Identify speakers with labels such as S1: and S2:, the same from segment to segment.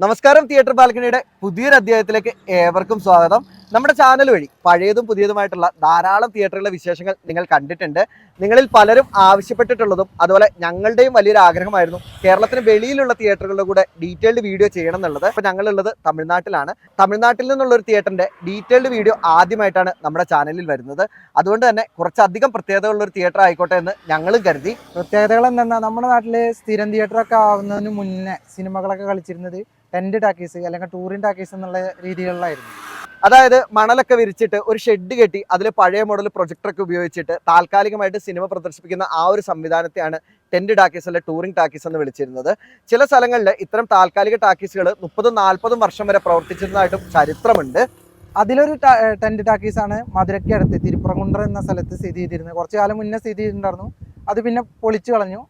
S1: നമസ്കാരം തിയേറ്റർ ബാൽക്കണിയുടെ പുതിയൊരു അധ്യായത്തിലേക്ക് ഏവർക്കും സ്വാഗതം. നമ്മുടെ ചാനൽ വഴി പഴയതും പുതിയതുമായിട്ടുള്ള ധാരാളം തിയേറ്ററുകളുടെ വിശേഷങ്ങൾ നിങ്ങൾ കണ്ടിട്ടുണ്ട്. നിങ്ങളിൽ പലരും ആവശ്യപ്പെട്ടിട്ടുള്ളതും അതുപോലെ ഞങ്ങളുടെയും വലിയൊരു ആഗ്രഹമായിരുന്നു കേരളത്തിന് വെളിയിലുള്ള തിയേറ്ററുകളുടെ കൂടെ ഡീറ്റെയിൽഡ് വീഡിയോ ചെയ്യണം എന്നുള്ളത്. അപ്പോൾ ഞങ്ങളുള്ളത് തമിഴ്നാട്ടിലാണ്. തമിഴ്നാട്ടിൽ നിന്നുള്ള ഒരു തിയേറ്ററിന്റെ ഡീറ്റെയിൽഡ് വീഡിയോ ആദ്യമായിട്ടാണ് നമ്മുടെ ചാനലിൽ വരുന്നത്. അതുകൊണ്ട് തന്നെ കുറച്ചധികം പ്രത്യേകതകളുള്ള ഒരു തിയേറ്റർ ആയിക്കോട്ടെ എന്ന് ഞങ്ങളും കരുതി.
S2: പ്രത്യേകതകൾ എന്താ നമ്മുടെ നാട്ടിൽ സ്ഥിരം തിയേറ്റർ ഒക്കെ ആവുന്നതിന് മുന്നേ സിനിമകളൊക്കെ കളിച്ചിരുന്നത് ടെന്റ് ടാക്കീസ് അല്ലെങ്കിൽ ടൂറിൻ ടാക്കീസ് എന്നുള്ള രീതികളിലായിരുന്നു.
S1: അതായത് മണലൊക്കെ വിരിച്ചിട്ട് ഒരു ഷെഡ് കെട്ടി അതിൽ പഴയ മോഡൽ പ്രൊജക്ടറൊക്കെ ഉപയോഗിച്ചിട്ട് താൽക്കാലികമായിട്ട് സിനിമ പ്രദർശിപ്പിക്കുന്ന ആ ഒരു സംവിധാനത്തെയാണ് ടെന്റ് ടാക്കീസ് അല്ലെ ടൂറിംഗ് ടാക്കീസ് എന്ന് വിളിച്ചിരുന്നത്. ചില സ്ഥലങ്ങളിൽ ഇത്തരം താൽക്കാലിക ടാക്കീസുകൾ മുപ്പതും നാൽപ്പതും വർഷം വരെ പ്രവർത്തിച്ചിരുന്നതായിട്ടും ചരിത്രമുണ്ട്.
S2: അതിലൊരു ടെന്റ് ടാക്കീസ് ആണ് മധുരയ്ക്ക് അടുത്ത് തിരുപ്പുറംകുണ്ടർ എന്ന സ്ഥലത്ത് സ്ഥിതി ചെയ്തിരുന്നത്. കുറച്ചു കാലം മുന്നേ സ്ഥിതി ചെയ്തിട്ടുണ്ടായിരുന്നു. അത് പിന്നെ പൊളിച്ചു കളഞ്ഞു.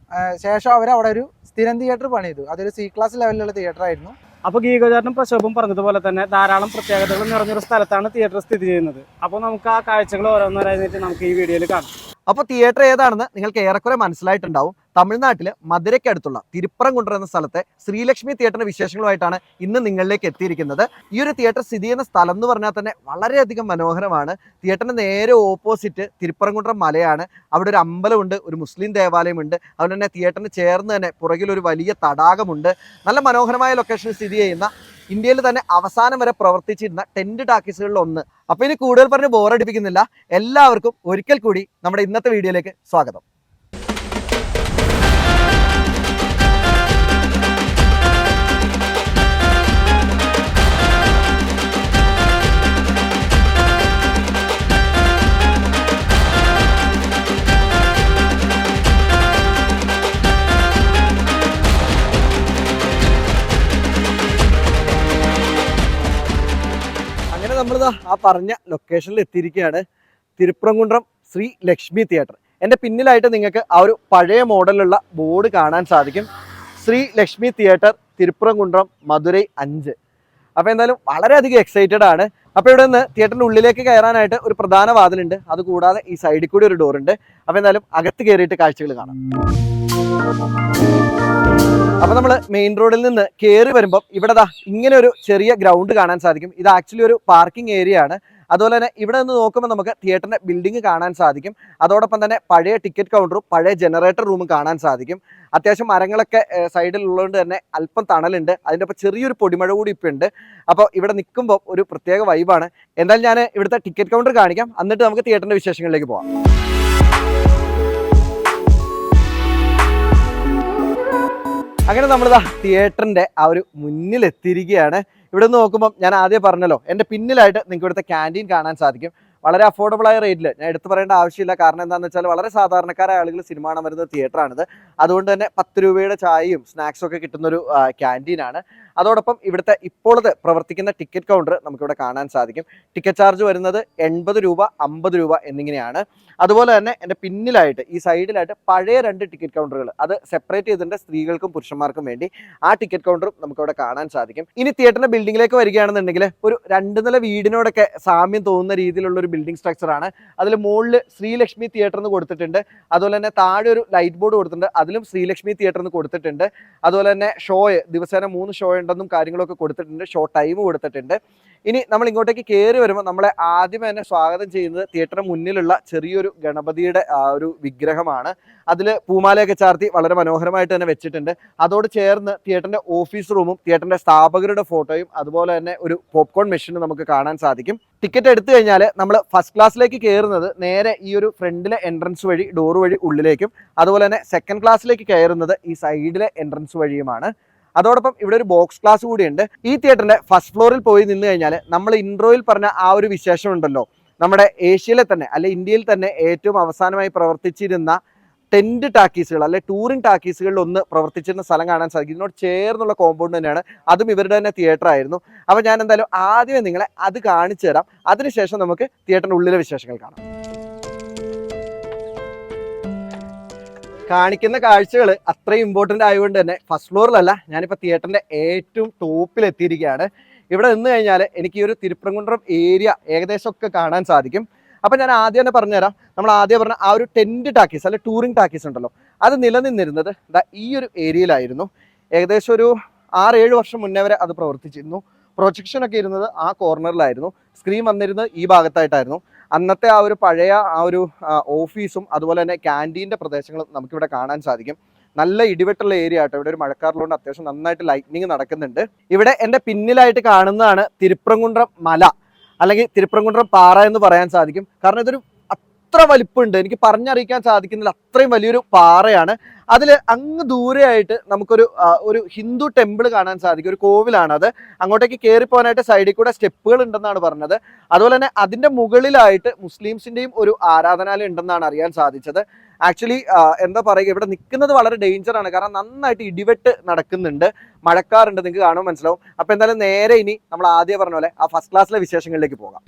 S2: ശേഷം അവർ അവിടെ ഒരു സ്ഥിരം തിയേറ്റർ പണിതു. അതൊരു സി ക്ലാസ് ലെവലിലുള്ള തിയേറ്റർ ആയിരുന്നു.
S3: അപ്പോൾ ഗീകചാരനും പ്രശോഭം പറഞ്ഞതുപോലെ തന്നെ ധാരാളം പ്രത്യേകതകൾ നിറഞ്ഞൊരു സ്ഥലത്താണ് തിയേറ്റർ സ്ഥിതി ചെയ്യുന്നത്. അപ്പോൾ നമുക്ക് ആ കാഴ്ചകൾ ഓരോന്നോരായിട്ട് നമുക്ക് ഈ വീഡിയോയിൽ കാണാം.
S1: അപ്പോൾ തിയേറ്റർ ഏതാണെന്ന് നിങ്ങൾക്ക് ഏറെക്കുറെ മനസ്സിലായിട്ടുണ്ടാവും. തമിഴ്നാട്ടിൽ മധുരയ്ക്കടുത്തുള്ള തിരുപ്പുറം എന്ന സ്ഥലത്തെ ശ്രീലക്ഷ്മി തിയേറ്ററിന്റെ വിശേഷങ്ങളുമായിട്ടാണ് ഇന്ന് നിങ്ങളിലേക്ക് എത്തിയിരിക്കുന്നത്. ഈ ഒരു തിയേറ്റർ സ്ഥിതി ചെയ്യുന്ന സ്ഥലം എന്ന് പറഞ്ഞാൽ തന്നെ വളരെയധികം മനോഹരമാണ്. തിയേറ്ററിന് നേരെ ഓപ്പോസിറ്റ് തിരുപ്പറംകുണ്ടം മലയാണ്. അവിടെ ഒരു അമ്പലമുണ്ട് ഒരു മുസ്ലിം ദേവാലയമുണ്ട്. അതുപോലെ തന്നെ തിയേറ്ററിന് ചേർന്ന് തന്നെ പുറകിൽ ഒരു വലിയ തടാകമുണ്ട്. നല്ല മനോഹരമായ ലൊക്കേഷനിൽ സ്ഥിതി ചെയ്യുന്ന ഇന്ത്യയിൽ തന്നെ അവസാനം വരെ പ്രവർത്തിച്ചിരുന്ന ടെന്റ് ടാക്കീസുകളിൽ ഒന്ന്. അപ്പോൾ ഇനി കൂടുതൽ പറഞ്ഞ് ബോറടിപ്പിക്കുന്നില്ല എല്ലാവർക്കും ഒരിക്കൽ കൂടി നമ്മുടെ ഇന്നത്തെ വീഡിയോയിലേക്ക് സ്വാഗതം. ആ പറഞ്ഞ ലൊക്കേഷനിൽ എത്തിയിരിക്കുകയാണ് തിരുപ്പുറംകുണ്ടം ശ്രീ ലക്ഷ്മി തിയേറ്റർ എന്റെ പിന്നിലായിട്ട് നിങ്ങൾക്ക് ആ ഒരു പഴയ മോഡലുള്ള ബോർഡ് കാണാൻ സാധിക്കും. ശ്രീ ലക്ഷ്മി തിയേറ്റർ തിരുപ്പുറംകുണ്ടം മധുരൈ അഞ്ച്. അപ്പോൾ എന്തായാലും വളരെയധികം എക്സൈറ്റഡ് ആണ്. അപ്പോൾ ഇവിടെ നിന്ന് തിയേറ്ററിന്റെ ഉള്ളിലേക്ക് കയറാനായിട്ട് ഒരു പ്രധാന വാതിലുണ്ട്. അതുകൂടാതെ ഈ സൈഡിൽ കൂടി ഒരു ഡോറുണ്ട് അപ്പോൾ എന്തായാലും അകത്ത് കയറിയിട്ട് കാഴ്ചകൾ കാണാം. അപ്പൊ നമ്മൾ മെയിൻ റോഡിൽ നിന്ന് കയറി വരുമ്പോൾ ഇവിടെ ദാ ഇങ്ങനെ ഒരു ചെറിയ ഗ്രൗണ്ട് കാണാൻ സാധിക്കും. ഇത് ആക്ച്വലി ഒരു പാർക്കിംഗ് ഏരിയ ആണ്. അതുപോലെ തന്നെ ഇവിടെ നിന്ന് നോക്കുമ്പോൾ നമുക്ക് തിയേറ്ററിന്റെ ബിൽഡിംഗ് കാണാൻ സാധിക്കും. അതോടൊപ്പം തന്നെ പഴയ ടിക്കറ്റ് കൗണ്ടറും പഴയ ജനറേറ്റർ റൂമും കാണാൻ സാധിക്കും. അത്യാവശ്യം മരങ്ങളൊക്കെ സൈഡിൽ ഉള്ളതുകൊണ്ട് തന്നെ അല്പം തണലുണ്ട്. അതിന്റെ ഒപ്പം ചെറിയൊരു പൊടിമഴ കൂടി ഇപ്പം ഉണ്ട്. അപ്പോൾ ഇവിടെ നിൽക്കുമ്പോൾ ഒരു പ്രത്യേക വൈബാണ് എന്തായാലും ഞാൻ ഇവിടുത്തെ ടിക്കറ്റ് കൗണ്ടർ കാണിക്കാം. എന്നിട്ട് നമുക്ക് തിയേറ്ററിന്റെ വിശേഷങ്ങളിലേക്ക് പോവാം. അങ്ങനെ നമ്മളിതാ തിയേറ്ററിന്റെ ആ ഒരു മുന്നിൽ എത്തിയിരിക്കുകയാണ് ഇവിടെ നിന്ന് നോക്കുമ്പോൾ ഞാൻ ആദ്യം പറഞ്ഞല്ലോ എന്റെ പിന്നിലായിട്ട് നിങ്ങൾക്ക് ഇവിടുത്തെ ക്യാന്റീൻ കാണാൻ സാധിക്കും. വളരെ അഫോർഡബിൾ ആയ റേറ്റിൽ ഞാൻ എടുത്തു പറയേണ്ട ആവശ്യമില്ല. കാരണം എന്താണെന്ന് വെച്ചാൽ വളരെ സാധാരണക്കാരായ ആളുകൾ സിനിമ കാണാൻ വരുന്ന തിയേറ്ററാണിത് അതുകൊണ്ട് തന്നെ പത്ത് രൂപയുടെ ചായയും സ്നാക്സും ഒക്കെ കിട്ടുന്നൊരു ക്യാന്റീനാണ്. അതോടൊപ്പം ഇവിടുത്തെ ഇപ്പോഴത്തെ പ്രവർത്തിക്കുന്ന ടിക്കറ്റ് കൗണ്ടർ നമുക്കിവിടെ കാണാൻ സാധിക്കും. ടിക്കറ്റ് ചാർജ് വരുന്നത് എൺപത് രൂപ അമ്പത് രൂപ എന്നിങ്ങനെയാണ്. അതുപോലെ തന്നെ എന്റെ പിന്നിലായിട്ട് ഈ സൈഡിലായിട്ട് പഴയ രണ്ട് ടിക്കറ്റ് കൗണ്ടറുകൾ അത് സെപ്പറേറ്റ് ചെയ്തിട്ടുണ്ട് സ്ത്രീകൾക്കും പുരുഷന്മാർക്കും വേണ്ടി. ആ ടിക്കറ്റ് കൗണ്ടറും നമുക്കിവിടെ കാണാൻ സാധിക്കും. ഇനി തിയേറ്ററിന്റെ ബിൽഡിങ്ങിലേക്ക് വരികയാണെന്നുണ്ടെങ്കിൽ ഒരു രണ്ട് നില വീടിനോടൊക്കെ സാമ്യം തോന്നുന്ന രീതിയിലുള്ള ഒരു ബിൽഡിംഗ് സ്ട്രക്ചറാണ് അതിൽ മുകളിൽ ശ്രീലക്ഷ്മി തിയേറ്റർ എന്ന് കൊടുത്തിട്ടുണ്ട്. അതുപോലെ തന്നെ താഴെ ഒരു ലൈറ്റ് ബോർഡ് കൊടുത്തിട്ടുണ്ട്. അതിലും ശ്രീലക്ഷ്മി തിയേറ്റർ എന്ന് കൊടുത്തിട്ടുണ്ട്. അതുപോലെ തന്നെ ഷോയ് ദിവസേന മൂന്ന് ഷോ ഉണ്ടെന്നും കാര്യങ്ങളൊക്കെ കൊടുത്തിട്ടുണ്ട്. ഷോർട്ട് ടൈം കൊടുത്തിട്ടുണ്ട്. ഇനി നമ്മൾ ഇങ്ങോട്ടേക്ക് കയറി വരുമ്പോൾ നമ്മളെ ആദ്യം തന്നെ സ്വാഗതം ചെയ്യുന്നത് തിയേറ്ററിന് മുന്നിലുള്ള ചെറിയൊരു ഗണപതിയുടെ ഒരു വിഗ്രഹമാണ്. അതിൽ പൂമാലയൊക്കെ ചാർത്തി വളരെ മനോഹരമായിട്ട് തന്നെ വെച്ചിട്ടുണ്ട്. അതോട് ചേർന്ന് തിയേറ്ററിന്റെ ഓഫീസ് റൂമും തിയേറ്ററിന്റെ സ്ഥാപകരുടെ ഫോട്ടോയും അതുപോലെ തന്നെ ഒരു പോപ്കോൺ മെഷീനും നമുക്ക് കാണാൻ സാധിക്കും. ടിക്കറ്റ് എടുത്തു കഴിഞ്ഞാൽ നമ്മൾ ഫസ്റ്റ് ക്ലാസ്സിലേക്ക് കയറുന്നത് നേരെ ഈ ഒരു ഫ്രണ്ടിലെ എൻട്രൻസ് വഴി ഡോർ വഴി ഉള്ളിലേക്കും അതുപോലെ തന്നെ സെക്കൻഡ് ക്ലാസ്സിലേക്ക് കയറുന്നത് ഈ സൈഡിലെ എൻട്രൻസ് വഴിയുമാണ്. അതോടൊപ്പം ഇവിടെ ഒരു ബോക്സ് ക്ലാസ് കൂടിയുണ്ട്. ഈ തിയേറ്ററിന്റെ ഫസ്റ്റ് ഫ്ലോറിൽ പോയി നിന്ന് കഴിഞ്ഞാൽ നമ്മൾ ഇൻട്രോയിൽ പറഞ്ഞ ആ ഒരു വിശേഷം ഉണ്ടല്ലോ. നമ്മുടെ ഏഷ്യയിലെ തന്നെ അല്ലെ ഇന്ത്യയിൽ തന്നെ ഏറ്റവും അവസാനമായി പ്രവർത്തിച്ചിരുന്ന ടെന്റ് ടാക്കീസുകൾ അല്ലെ ടൂറിംഗ് ടാക്കീസുകളിൽ ഒന്ന് പ്രവർത്തിച്ചിരുന്ന സ്ഥലം കാണാൻ സാധിക്കും. ഇതിനോട് ചേർന്നുള്ള കോമ്പൗണ്ട് തന്നെയാണ്. അതും ഇവരുടെ തന്നെ തിയേറ്റർ ആയിരുന്നു. അപ്പോൾ ഞാൻ എന്തായാലും ആദ്യമേ നിങ്ങളെ അത് കാണിച്ചു തരാം അതിനുശേഷം നമുക്ക് തിയേറ്ററിന്റെ ഉള്ളിലെ വിശേഷങ്ങൾ കാണാം. കാണിക്കുന്ന കാഴ്ചകൾ അത്രയും ഇമ്പോർട്ടന്റ് ആയതുകൊണ്ട് തന്നെ ഫസ്റ്റ് ഫ്ലോറിലല്ല ഞാനിപ്പോൾ തിയേറ്ററിന്റെ ഏറ്റവും ടോപ്പിൽ എത്തിയിരിക്കുകയാണ്. ഇവിടെ നിന്ന് കഴിഞ്ഞാൽ എനിക്ക് ഈ ഒരു തിരുപ്പരങ്കുണ്ട്രം ഏരിയ ഏകദേശമൊക്കെ കാണാൻ സാധിക്കും. അപ്പം ഞാൻ ആദ്യം തന്നെ പറഞ്ഞുതരാം. നമ്മൾ ആദ്യം പറഞ്ഞ ആ ഒരു ടെന്റ് ടാക്കീസ് അല്ലെ ടൂറിംഗ് ടാക്കീസ് ഉണ്ടല്ലോ അത് നിലനിന്നിരുന്നത് ഈ ഒരു ഏരിയയിലായിരുന്നു ഏകദേശം ഒരു ആറ് ഏഴ് വർഷം മുന്നേ വരെ അത് പ്രവർത്തിച്ചിരുന്നു. പ്രൊജക്ഷനൊക്കെ ഇരുന്നത് ആ കോർണറിലായിരുന്നു സ്ക്രീൻ വന്നിരുന്നത് ഈ ഭാഗത്തായിട്ടായിരുന്നു. അന്നത്തെ ആ ഒരു പഴയ ആ ഒരു ഓഫീസും അതുപോലെ തന്നെ ക്യാന്റീന്റെ പ്രദേശങ്ങളും നമുക്കിവിടെ കാണാൻ സാധിക്കും. നല്ല ഇടിവെട്ടുള്ള ഏരിയ ആട്ടോ. ഇവിടെ ഒരു മഴക്കാറിലുണ്ട്. അത്യാവശ്യം നന്നായിട്ട് ലൈറ്റ്നിങ് നടക്കുന്നുണ്ട്. ഇവിടെ എന്റെ പിന്നിലായിട്ട് കാണുന്നതാണ് തിരുപ്രംകുണ്ട്രം മല അല്ലെങ്കിൽ തിരുപ്രംകുണ്ട്രം പാറ എന്ന് പറയാൻ സാധിക്കും. കാരണം ഇതൊരു അത്ര വലിപ്പമുണ്ട് എനിക്ക് പറഞ്ഞറിയിക്കാൻ സാധിക്കുന്നില്ല. അത്രയും വലിയൊരു പാറയാണ്. അതിൽ അങ്ങ് ദൂരെയായിട്ട് നമുക്കൊരു ഒരു ഹിന്ദു ടെമ്പിൾ കാണാൻ സാധിക്കും. ഒരു കോവിലാണ് അത് അങ്ങോട്ടേക്ക് കയറി പോകാനായിട്ട് സൈഡിൽ കൂടെ സ്റ്റെപ്പുകൾ ഉണ്ടെന്നാണ് പറഞ്ഞത്. അതുപോലെ തന്നെ അതിന്റെ മുകളിലായിട്ട് മുസ്ലിംസിന്റെയും ഒരു ആരാധനാലയം ഉണ്ടെന്നാണ് അറിയാൻ സാധിച്ചത്. ആക്ച്വലി എന്താ പറയുക ഇവിടെ നിൽക്കുന്നത് വളരെ ഡേഞ്ചറാണ് കാരണം നന്നായിട്ട് ഇടിവെട്ട് നടക്കുന്നുണ്ട്. മഴക്കാറുണ്ട്. നിങ്ങൾക്ക് കാണുമ്പോൾ മനസ്സിലാവും. അപ്പോൾ എന്തായാലും നേരെ ഇനി നമ്മൾ ആദ്യം പറഞ്ഞ പോലെ ആ ഫസ്റ്റ് ക്ലാസ്സിലെ വിശേഷങ്ങളിലേക്ക് പോകാം.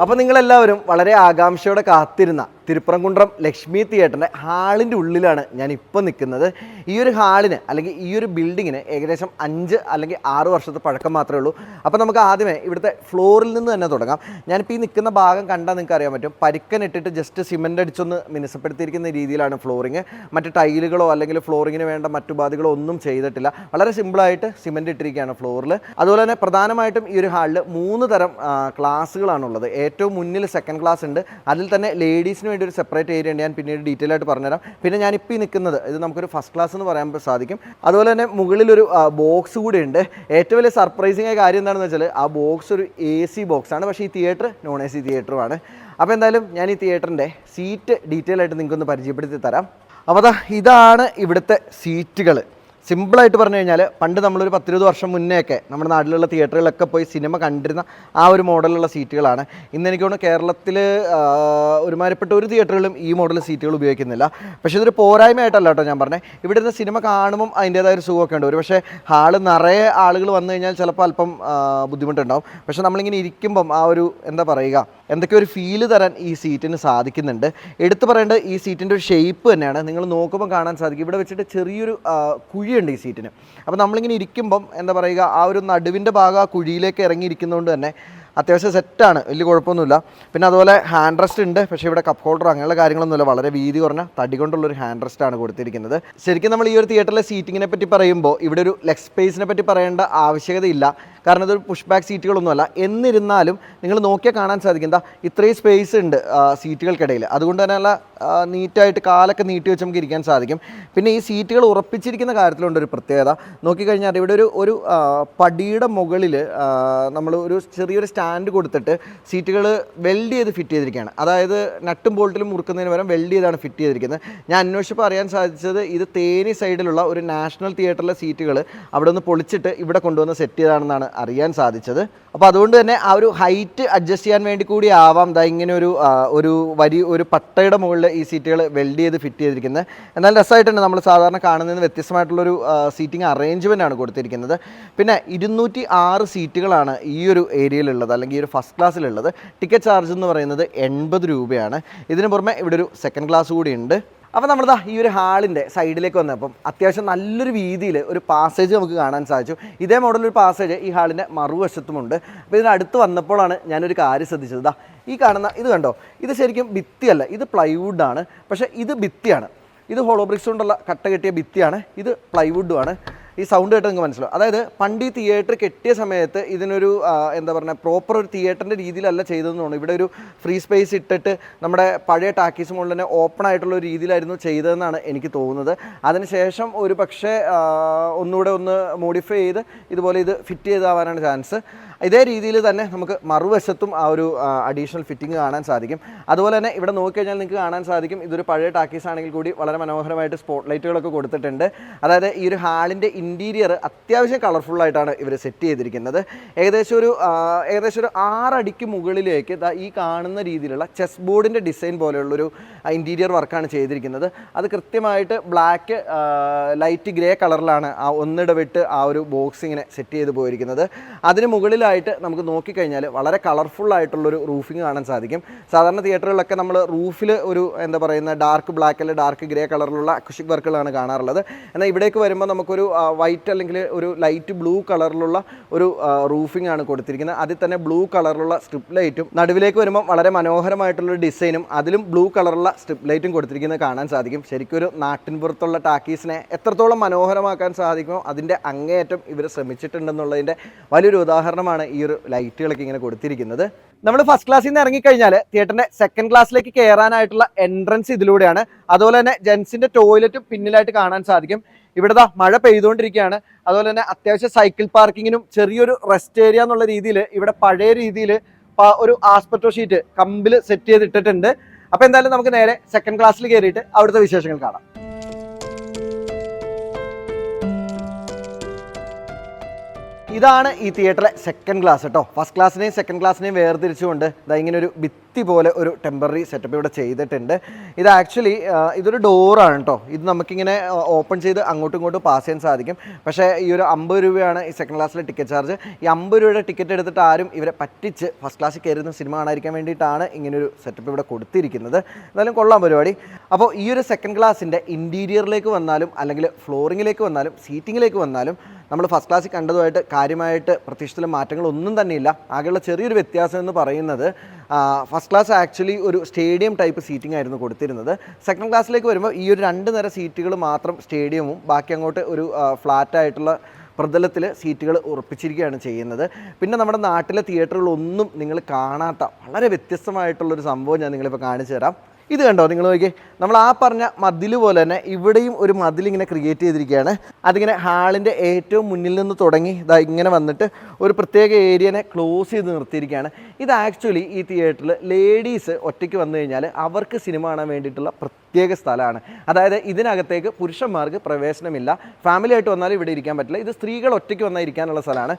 S1: അപ്പോൾ നിങ്ങളെല്ലാവരും വളരെ ആകാംക്ഷയോടെ കാത്തിരുന്ന തിരുപ്പറംകുണ്ട്രം ലക്ഷ്മി തിയേറ്ററിന്റെ ഹാളിന്റെ ഉള്ളിലാണ് ഞാൻ ഇപ്പോൾ നിൽക്കുന്നത്. ഈ ഒരു ഹാളിന് അല്ലെങ്കിൽ ഈ ഒരു ബിൽഡിങ്ങിന് ഏകദേശം അഞ്ച് അല്ലെങ്കിൽ ആറ് വർഷത്തെ പഴക്കം മാത്രമേ ഉള്ളൂ. അപ്പോൾ നമുക്ക് ആദ്യമേ ഇവിടുത്തെ ഫ്ലോറിൽ നിന്ന് തന്നെ തുടങ്ങാം. ഞാനിപ്പോൾ ഈ നിൽക്കുന്ന ഭാഗം കണ്ടാൽ നിങ്ങൾക്ക് അറിയാൻ പറ്റും. പരിക്കൻ ഇട്ടിട്ട് ജസ്റ്റ് സിമെന്റ് അടിച്ചൊന്ന് മിനുസപ്പെടുത്തിയിരിക്കുന്ന രീതിയിലാണ് ഫ്ലോറിങ്. മറ്റ് ടൈലുകളോ അല്ലെങ്കിൽ ഫ്ലോറിങ്ങിന് വേണ്ട മറ്റു ബാധകളോ ഒന്നും ചെയ്തിട്ടില്ല. വളരെ സിമ്പിളായിട്ട് സിമെന്റ് ഇട്ടിരിക്കുകയാണ് ഫ്ലോറിൽ. അതുപോലെ തന്നെ പ്രധാനമായിട്ടും ഈ ഒരു ഹാളിൽ മൂന്ന് തരം ക്ലാസ്സുകളാണുള്ളത്. ഏറ്റവും മുന്നിൽ സെക്കൻഡ് ക്ലാസ് ഉണ്ട്. അതിൽ തന്നെ ലേഡീസിന് വേണ്ടി ഒരു സെപ്പറേറ്റ് ഏരിയ ഉണ്ട്. ഞാൻ പിന്നീട് ഡീറ്റെയിൽ ആയിട്ട് പറഞ്ഞുതരാം. പിന്നെ ഞാൻ ഈ നിൽക്കുന്നത് ഇത് നമുക്കൊരു ഫസ്റ്റ് ക്ലാസ് എന്ന് പറയാൻ സാധിക്കും. അതുപോലെ തന്നെ മുകളിലൊരു ബോക്സ് കൂടി ഉണ്ട്. ഏറ്റവും വലിയ സർപ്രൈസിങ് ആയ കാര്യം എന്താണെന്ന് വെച്ചാൽ ആ ബോക്സ് ഒരു എ സി ബോക്സാണ് പക്ഷേ ഈ തിയേറ്റർ നോൺ എ സി തിയേറ്ററുമാണ് അപ്പോൾ എന്തായാലും ഞാൻ ഈ തിയേറ്ററിന്റെ സീറ്റ് ഡീറ്റെയിൽ ആയിട്ട് നിങ്ങൾക്കൊന്ന് പരിചയപ്പെടുത്തി തരാം. അപ്പോൾ അതാ ഇതാണ് ഇവിടുത്തെ സീറ്റുകൾ സിമ്പിളായിട്ട് പറഞ്ഞു കഴിഞ്ഞാൽ പണ്ട് നമ്മളൊരു പത്തിരുപത് വർഷം മുന്നേയൊക്കെ നമ്മുടെ നാട്ടിലുള്ള തിയേറ്ററുകളൊക്കെ പോയി സിനിമ കണ്ടിരുന്ന ആ ഒരു മോഡലുള്ള സീറ്റുകളാണ്. ഇന്ന് എനിക്ക് തോന്നുന്നു കേരളത്തിൽ ഒരുമാതിരിപ്പെട്ട ഒരു തിയേറ്ററുകളും ഈ മോഡൽ സീറ്റുകൾ ഉപയോഗിക്കുന്നില്ല. പക്ഷേ ഇതൊരു പോരായ്മയായിട്ടല്ല കേട്ടോ ഞാൻ പറഞ്ഞത് ഇവിടെ ഇരുന്ന് സിനിമ കാണുമ്പോൾ അതിന്റേതായ ഒരു സുഖമൊക്കെ ഉണ്ട് ഒരു പക്ഷേ ഹാൾ നിറയെ ആളുകൾ വന്നു കഴിഞ്ഞാൽ ചിലപ്പോൾ അല്പം ബുദ്ധിമുട്ടുണ്ടാവും. പക്ഷേ നമ്മളിങ്ങനെ ഇരിക്കുമ്പം ആ ഒരു എന്താ പറയുക എന്തൊക്കെയോ ഒരു ഫീൽ തരാൻ ഈ സീറ്റിന് സാധിക്കുന്നുണ്ട്. എടുത്തു പറയേണ്ടത് ഈ സീറ്റിന്റെ ഒരു ഷേപ്പ് തന്നെയാണ്. നിങ്ങൾ നോക്കുമ്പോൾ കാണാൻ സാധിക്കും. ഇവിടെ വെച്ചിട്ട് ചെറിയൊരു ആ, കുഴിയുണ്ട് ഈ സീറ്റിന്. അപ്പോൾ നമ്മളിങ്ങനെ ഇരിക്കുമ്പം എന്താ പറയുക ആ ഒരു നടുവിന്റെ ഭാഗം ആ കുഴിയിലേക്ക് ഇറങ്ങിയിരിക്കുന്നതുകൊണ്ട് തന്നെ അത്യാവശ്യം സെറ്റാണ് വലിയ കുഴപ്പമൊന്നുമില്ല. പിന്നെ അതുപോലെ ഹാൻഡ് റെസ്റ്റ് ഉണ്ട് പക്ഷേ ഇവിടെ കപ്പ് ഹോൾഡർ അങ്ങനെയുള്ള കാര്യങ്ങളൊന്നുമില്ല. വളരെ വീതി കുറഞ്ഞ തടി കൊണ്ടുള്ളൊരു ഹാൻഡ് റെസ്റ്റ് ആണ് കൊടുത്തിരിക്കുന്നത്. ശരിക്കും നമ്മൾ ഈ ഒരു തിയേറ്ററിലെ സീറ്റിങ്ങിനെ പറ്റി പറയുമ്പോൾ ഇവിടെ ഒരു ലെഗ് സ്പേസിനെ പറ്റി പറയേണ്ട ആവശ്യകതയില്ല കാരണം ഇതൊരു പുഷ് ബാക്ക് സീറ്റുകളൊന്നുമല്ല എന്നിരുന്നാലും നിങ്ങൾ നോക്കിയാൽ കാണാൻ സാധിക്കും. എന്താ ഇത്രയും സ്പേസ് ഉണ്ട് സീറ്റുകൾക്കിടയിൽ അതുകൊണ്ട് തന്നെ നല്ല നീറ്റായിട്ട് കാലൊക്കെ നീട്ടി വെച്ച് നമുക്ക് ഇരിക്കാൻ സാധിക്കും. പിന്നെ ഈ സീറ്റുകൾ ഉറപ്പിച്ചിരിക്കുന്ന കാര്യത്തിലുണ്ട് ഒരു പ്രത്യേകത. നോക്കിക്കഴിഞ്ഞാൽ ഇവിടെ ഒരു ഒരു പടിയുടെ മുകളിൽ നമ്മൾ ഒരു ചെറിയൊരു സ്റ്റാൻഡ് കൊടുത്തിട്ട് സീറ്റുകൾ വെൽഡ് ചെയ്ത് ഫിറ്റ് ചെയ്തിരിക്കുകയാണ്. അതായത് നട്ടും ബോൾട്ടിലും മുറുക്കുന്നതിന് പകരം വെൽഡ് ചെയ്താണ് ഫിറ്റ് ചെയ്തിരിക്കുന്നത്. ഞാൻ അന്വേഷിച്ചപ്പോൾ അറിയാൻ സാധിച്ചത് ഇത് തേനി സൈഡിലുള്ള ഒരു നാഷണൽ തിയേറ്ററിലെ സീറ്റുകൾ അവിടെ നിന്ന് പൊളിച്ചിട്ട് ഇവിടെ കൊണ്ടുവന്ന് സെറ്റ് ചെയ്താണെന്നാണ്. അറിയാൻ സാധിച്ചത്. അപ്പോൾ അതുകൊണ്ട് തന്നെ ആ ഒരു ഹൈറ്റ് അഡ്ജസ്റ്റ് ചെയ്യാൻ വേണ്ടി കൂടി ആവാം. ദാ ഇങ്ങനെ ഒരു ഒരു വരി ഒരു പട്ടയുടെ മുകളിൽ ഈ സീറ്റുകൾ വെൽഡ് ചെയ്ത് ഫിറ്റ് ചെയ്തിരിക്കുന്നത്. എന്നാൽ രസമായിട്ടുണ്ട് നമ്മൾ സാധാരണ കാണുന്നതിന് വ്യത്യസ്തമായിട്ടുള്ളൊരു സീറ്റിംഗ് അറേഞ്ച്മെന്റ് ആണ് കൊടുത്തിരിക്കുന്നത്. പിന്നെ ഇരുന്നൂറ്റി ആറ് സീറ്റുകളാണ് ഈ ഒരു ഏരിയയിലുള്ളത് അല്ലെങ്കിൽ ഈ ഒരു ഫസ്റ്റ് ക്ലാസ്സിലുള്ളത് ടിക്കറ്റ് ചാർജ് എന്ന് പറയുന്നത് എൺപത് രൂപയാണ്. ഇതിന് പുറമെ ഇവിടെ ഒരു സെക്കൻഡ് ക്ലാസ് കൂടി ഉണ്ട്. അപ്പോൾ നമ്മളിതാ ഈ ഒരു ഹാളിന്റെ സൈഡിലേക്ക് വന്നപ്പം അത്യാവശ്യം നല്ലൊരു വീതിയിൽ ഒരു പാസേജ് നമുക്ക് കാണാൻ സാധിച്ചു. ഇതേ മോഡൽ ഒരു പാസേജ് ഈ ഹാളിന്റെ മറുവശത്തുമുണ്ട്. അപ്പോൾ ഇതിനടുത്ത് വന്നപ്പോഴാണ് ഞാനൊരു കാര്യം ശ്രദ്ധിച്ചത്. ഇതാ ഈ കാണുന്ന ഇത് കണ്ടോ? ഇത് ശരിക്കും ഭിത്തിയല്ല ഇത് പ്ലൈവുഡാണ് പക്ഷേ ഇത് ഭിത്തിയാണ്. ഇത് ഹോളോബ്രിക്സ് കൊണ്ടുള്ള കട്ട കെട്ടിയ ഭിത്തിയാണ്. ഇത് പ്ലൈവുഡുമാണ് ഈ സൗണ്ട് കേട്ട് നിങ്ങൾക്ക് മനസ്സിലാവും. അതായത് പണ്ട് ഈ തിയേറ്റർ കെട്ടിയ സമയത്ത് ഇതിനൊരു എന്താ പറയുക പ്രോപ്പർ ഒരു തിയേറ്ററിന്റെ രീതിയിലല്ല ചെയ്തതെന്ന് തോന്നുന്നു. ഇവിടെ ഒരു ഫ്രീ സ്പേസ് ഇട്ടിട്ട് നമ്മുടെ പഴയ ടാക്കീസ് മുകളിൽ തന്നെ ഓപ്പൺ ആയിട്ടുള്ള ഒരു രീതിയിലായിരുന്നു ചെയ്തതെന്നാണ് എനിക്ക് തോന്നുന്നത്. അതിനുശേഷം ഒരു പക്ഷേ ഒന്നുകൂടെ ഒന്ന് മോഡിഫൈ ചെയ്ത് ഇതുപോലെ ഇത് ഫിറ്റ് ചെയ്താവാനാണ് ചാൻസ് ഇതേ രീതിയിൽ തന്നെ നമുക്ക് മറുവശത്തും ആ ഒരു അഡീഷണൽ ഫിറ്റിംഗ് കാണാൻ സാധിക്കും. അതുപോലെ തന്നെ ഇവിടെ നോക്കിക്കഴിഞ്ഞാൽ നിങ്ങൾക്ക് കാണാൻ സാധിക്കും ഇതൊരു പഴയ ടാക്കീസ് ആണെങ്കിൽ കൂടി വളരെ മനോഹരമായിട്ട് സ്പോട്ട് ലൈറ്റുകളൊക്കെ കൊടുത്തിട്ടുണ്ട്. അതായത് ഈ ഒരു ഹാളിന്റെ ഇന്റീരിയർ അത്യാവശ്യം കളർഫുൾ ആയിട്ടാണ് ഇവർ സെറ്റ് ചെയ്തിരിക്കുന്നത്. ഏകദേശം ഒരു ഏകദേശം ഒരു ആറടിക്ക് മുകളിലേക്ക് ഈ കാണുന്ന രീതിയിലുള്ള ചെസ് ബോർഡിന്റെ ഡിസൈൻ പോലെയുള്ളൊരു ഇന്റീരിയർ വർക്കാണ് ചെയ്തിരിക്കുന്നത്. അത് കൃത്യമായിട്ട് ബ്ലാക്ക് ലൈറ്റ് ഗ്രേ കളറിലാണ് ആ ഒന്നിടവിട്ട് ആ ഒരു ബോക്സിങ്ങിനെ സെറ്റ് ചെയ്ത് പോയിരിക്കുന്നത്. അതിന് മുകളിലായിട്ട് നമുക്ക് നോക്കിക്കഴിഞ്ഞാൽ വളരെ കളർഫുൾ ആയിട്ടുള്ളൊരു റൂഫിംഗ് കാണാൻ സാധിക്കും. സാധാരണ തിയേറ്ററുകളിലൊക്കെ നമ്മൾ റൂഫിൽ ഒരു എന്താ പറയുന്ന ഡാർക്ക് ബ്ലാക്ക് അല്ലെങ്കിൽ ഡാർക്ക് ഗ്രേ കളറിലുള്ള അക്കുഷിക് വർക്കുകളാണ് കാണാറുള്ളത്. എന്നാൽ ഇവിടേക്ക് വരുമ്പോൾ നമുക്കൊരു വൈറ്റ് അല്ലെങ്കിൽ ഒരു ലൈറ്റ് ബ്ലൂ കളറിലുള്ള ഒരു റൂഫിംഗ് ആണ് കൊടുത്തിരിക്കുന്നത്. അതിൽ തന്നെ ബ്ലൂ കളറിലുള്ള സ്ട്രിപ്പ് ലൈറ്റും നടുവിലേക്ക് വരുമ്പോൾ വളരെ മനോഹരമായിട്ടുള്ളൊരു ഡിസൈനും അതിലും ബ്ലൂ കളറുള്ള സ്ട്രിപ്പ് ലൈറ്റും കൊടുത്തിരിക്കുന്നത് കാണാൻ സാധിക്കും. ശരിക്കും ഒരു നാട്ടിൻപുറത്തുള്ള ടാക്കീസിനെ എത്രത്തോളം മനോഹരമാക്കാൻ സാധിക്കുമോ അതിന്റെ അങ്ങേയറ്റം ഇവർ ശ്രമിച്ചിട്ടുണ്ടെന്നുള്ളതിന്റെ വലിയൊരു ഉദാഹരണമാണ് ഈ ഒരു ലൈറ്റുകളൊക്കെ ഇങ്ങനെ കൊടുത്തിരിക്കുന്നത്. നമ്മൾ ഫസ്റ്റ് ക്ലാസ്സിൽ നിന്ന് ഇറങ്ങിക്കഴിഞ്ഞാൽ തിയേറ്ററിന്റെ സെക്കൻഡ് ക്ലാസ്സിലേക്ക് കയറാനായിട്ടുള്ള എൻട്രൻസ് ഇതിലൂടെയാണ്. അതുപോലെ തന്നെ ജെൻസിന്റെ ടോയ്ലറ്റും പിന്നിലായിട്ട് കാണാൻ സാധിക്കും. ഇവിടെ ദാ മഴ പെയ്തുകൊണ്ടിരിക്കുകയാണ്. അതുപോലെ തന്നെ അത്യാവശ്യം സൈക്കിൾ പാർക്കിങ്ങിനും ചെറിയൊരു റെസ്റ്റ് ഏരിയ എന്നുള്ള രീതിയിൽ ഇവിടെ പഴയ രീതിയിൽ ഒരു ആസ്പെക്ടോ ഷീറ്റ് കമ്പിൽ സെറ്റ് ചെയ്തിട്ടിട്ടുണ്ട്. അപ്പൊ എന്തായാലും നമുക്ക് നേരെ സെക്കൻഡ് ക്ലാസ്സിൽ കയറിയിട്ട് അവിടുത്തെ വിശേഷങ്ങൾ കാണാം. ഇതാണ് ഈ തിയേറ്ററിലെ സെക്കൻഡ് ക്ലാസ് കേട്ടോ ഫസ്റ്റ് ക്ലാസ്സിനെയും സെക്കൻഡ് ക്ലാസ്സിനെയും വേർതിരിച്ചുകൊണ്ട് ഇതാ ഇങ്ങനെ ഒരു ഭിത്തി പോലെ ഒരു ടെമ്പററി സെറ്റപ്പ് ഇവിടെ ചെയ്തിട്ടുണ്ട്. ഇത് ആക്ച്വലി ഇതൊരു ഡോറാണ് കേട്ടോ ഇത് നമുക്കിങ്ങനെ ഓപ്പൺ ചെയ്ത് അങ്ങോട്ടും ഇങ്ങോട്ടും പാസ് ചെയ്യാൻ സാധിക്കും. പക്ഷേ ഈ ഒരു അമ്പത് രൂപയാണ് ഈ സെക്കൻഡ് ക്ലാസ്സിലെ ടിക്കറ്റ് ചാർജ് ഈ അമ്പത് രൂപയുടെ ടിക്കറ്റ് എടുത്തിട്ട് ആരും ഇവരെ പറ്റിച്ച് ഫസ്റ്റ് ക്ലാസ്സിൽ കയറുന്ന സിനിമ കാണാതിരിക്കാൻ വേണ്ടിയിട്ടാണ് ഇങ്ങനൊരു സെറ്റപ്പ് ഇവിടെ കൊടുത്തിരിക്കുന്നത്. എന്തായാലും കൊള്ളാം പരിപാടി. അപ്പോൾ ഈ ഒരു സെക്കൻഡ് ക്ലാസ്സിന്റെ ഇന്റീരിയറിലേക്ക് വന്നാലും അല്ലെങ്കിൽ ഫ്ലോറിങ്ങിലേക്ക് വന്നാലും സീറ്റിങ്ങിലേക്ക് വന്നാലും നമ്മൾ ഫസ്റ്റ് ക്ലാസ്സിൽ കണ്ടതുമായിട്ട് കാര്യമായിട്ട് പ്രത്യക്ഷത്തിലെ മാറ്റങ്ങളൊന്നും തന്നെയില്ല. ആകെയുള്ള ചെറിയൊരു വ്യത്യാസം എന്ന് പറയുന്നത് ഫസ്റ്റ് ക്ലാസ് ആക്ച്വലി ഒരു സ്റ്റേഡിയം ടൈപ്പ് സീറ്റിംഗ് ആയിരുന്നു കൊടുത്തിരുന്നത്. സെക്കൻഡ് ക്ലാസ്സിലേക്ക് വരുമ്പോൾ ഈ ഒരു രണ്ട് നിര സീറ്റുകൾ മാത്രം സ്റ്റേഡിയവും ബാക്കി അങ്ങോട്ട് ഒരു ഫ്ലാറ്റായിട്ടുള്ള പ്രതലത്തിൽ സീറ്റുകൾ ഉറപ്പിച്ചിരിക്കുകയാണ് ചെയ്യുന്നത്. പിന്നെ നമ്മുടെ നാട്ടിലെ തിയേറ്ററുകളൊന്നും നിങ്ങൾ കാണാത്ത വളരെ വ്യത്യസ്തമായിട്ടുള്ളൊരു സംഭവം ഞാൻ നിങ്ങളിപ്പോൾ കാണിച്ചു തരാം. ഇത് കണ്ടോ? നിങ്ങൾ നോക്കിയേ. നമ്മൾ ആ പറഞ്ഞ മതിൽ പോലെ തന്നെ ഇവിടെയും ഒരു മതിൽ ഇങ്ങനെ ക്രിയേറ്റ് ചെയ്തിരിക്കുകയാണ്. അതിങ്ങനെ ഹാളിന്റെ ഏറ്റവും മുന്നിൽ നിന്ന് തുടങ്ങി ഇതാ ഇങ്ങനെ വന്നിട്ട് ഒരു പ്രത്യേക ഏരിയനെ ക്ലോസ് ചെയ്ത് നിർത്തിയിരിക്കുകയാണ്. ഇത് ആക്ച്വലി ഈ തിയേറ്ററിൽ ലേഡീസ് ഒറ്റയ്ക്ക് വന്നു കഴിഞ്ഞാൽ അവർക്ക് സിനിമ കാണാൻ വേണ്ടിയിട്ടുള്ള പ്രത്യേക സ്ഥലമാണ്. അതായത് ഇതിനകത്തേക്ക് പുരുഷന്മാർക്ക് പ്രവേശനമില്ല. ഫാമിലി ആയിട്ട് വന്നാൽ ഇവിടെ ഇരിക്കാൻ പറ്റില്ല. ഇത് സ്ത്രീകൾ ഒറ്റയ്ക്ക് വന്നാൽ ഇരിക്കാനുള്ള സ്ഥലമാണ്.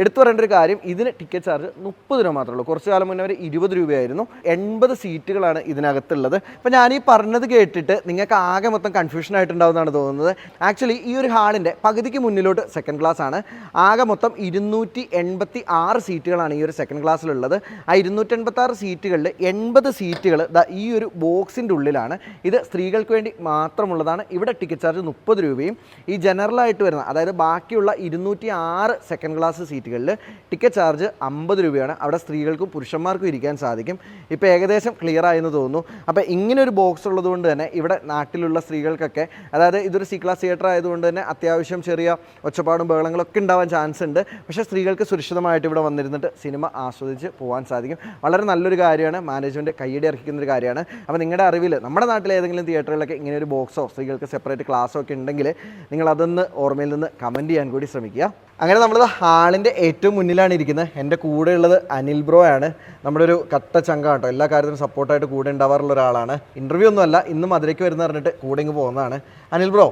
S1: എടുത്തു പറയേണ്ട ഒരു കാര്യം ഇതിന് ടിക്കറ്റ് ചാർജ് മുപ്പത് രൂപ മാത്രമേ ഉള്ളൂ. കുറച്ച് കാലം മുന്നേ വരെ ഇരുപത് രൂപയായിരുന്നു. എൺപത് സീറ്റുകളാണ് ഇതിനകത്തുള്ളത്. അപ്പോൾ ഞാൻ ഈ പറഞ്ഞത് കേട്ടിട്ട് നിങ്ങൾക്ക് ആകെ മൊത്തം കൺഫ്യൂഷൻ ആയിട്ടുണ്ടാവുന്നതാണ് തോന്നുന്നത്. ആക്ച്വലി ഈ ഒരു ഹാളിന്റെ പകുതിക്ക് മുന്നിലോട്ട് സെക്കൻഡ് ക്ലാസ് ആണ്. ആകെ മൊത്തം ഇരുന്നൂറ്റി എൺപത്തി ആറ് സീറ്റുകളാണ് ഈ ഒരു സെക്കൻഡ് ക്ലാസ്സിലുള്ളത് ആ ഇരുന്നൂറ്റി എൺപത്തി ആറ് സീറ്റുകളിൽ എൺപത് സീറ്റുകൾ ഈ ഒരു ബോക്സിന്റെ ഉള്ളിലാണ്. ഇത് സ്ത്രീകൾക്ക് വേണ്ടി മാത്രമുള്ളതാണ്. ഇവിടെ ടിക്കറ്റ് ചാർജ് മുപ്പത് രൂപയും. ഈ ജനറലായിട്ട് വരുന്ന അതായത് ബാക്കിയുള്ള ഇരുന്നൂറ്റി ആറ് സെക്കൻഡ് ക്ലാസ് സീറ്റുകളിൽ ടിക്കറ്റ് ചാർജ് അമ്പത് രൂപയാണ്. അവിടെ സ്ത്രീകൾക്കും പുരുഷന്മാർക്കും ഇരിക്കാൻ സാധിക്കും. ഇപ്പോൾ ഏകദേശം ക്ലിയർ ആയെന്ന് തോന്നുന്നു. അപ്പോൾ ഇങ്ങനെ ഒരു ബോക്സ് ഉള്ളതുകൊണ്ട് തന്നെ ഇവിടെ നാട്ടിലുള്ള സ്ത്രീകൾക്കൊക്കെ അതായത് ഇതൊരു സി ക്ലാസ് തിയേറ്റർ ആയതുകൊണ്ട് തന്നെ അത്യാവശ്യം ചെറിയ ഒച്ചപ്പാടും ബഹളങ്ങളൊക്കെ ഉണ്ടാവാൻ ചാൻസ് ഉണ്ട്. പക്ഷേ സ്ത്രീകൾക്ക് സുരക്ഷിതമായിട്ട് ഇവിടെ വന്നിരുന്നിട്ട് സിനിമ ആസ്വദിച്ച് പോകാൻ സാധിക്കും. വളരെ നല്ലൊരു കാര്യമാണ്. മാനേജ്മെന്റ് കൈയടി അർഹിക്കുന്ന ഒരു കാര്യമാണ്. അപ്പോൾ നിങ്ങളുടെ അറിവിൽ നമ്മുടെ നാട്ടിലെ ഏതെങ്കിലും തിയേറ്ററുകളൊക്കെ ഇങ്ങനെ ഒരു ബോക്സോ സ്ത്രീകൾക്ക് സെപ്പറേറ്റ് ക്ലാസ്സോ ഒക്കെ ഉണ്ടെങ്കിൽ നിങ്ങൾ അതൊന്ന് ഓർമ്മയിൽ നിന്ന് കമന്റ് ചെയ്യാൻ കൂടി ശ്രമിക്കുക. അങ്ങനെ നമ്മൾ ഹാളിന്റെ ഏറ്റവും മുന്നിലാണ് ഇരിക്കുന്നത് എന്റെ കൂടെ ഉള്ളത് അനിൽ ബ്രോ ആണ്. നമ്മുടെ ഒരു കട്ട ചങ്ക കേട്ടോ എല്ലാ കാര്യത്തിനും സപ്പോർട്ടായിട്ട് കൂടെ ഉണ്ടാവാറുള്ള ഒരാളാണ്. ഇന്റർവ്യൂ ഒന്നും അല്ല ഇന്ന് മധുരയ്ക്ക് വരുന്ന പറഞ്ഞിട്ട് കൂടെ ഇങ്ങ് പോകുന്നതാണ്. അനിൽ ബ്രോ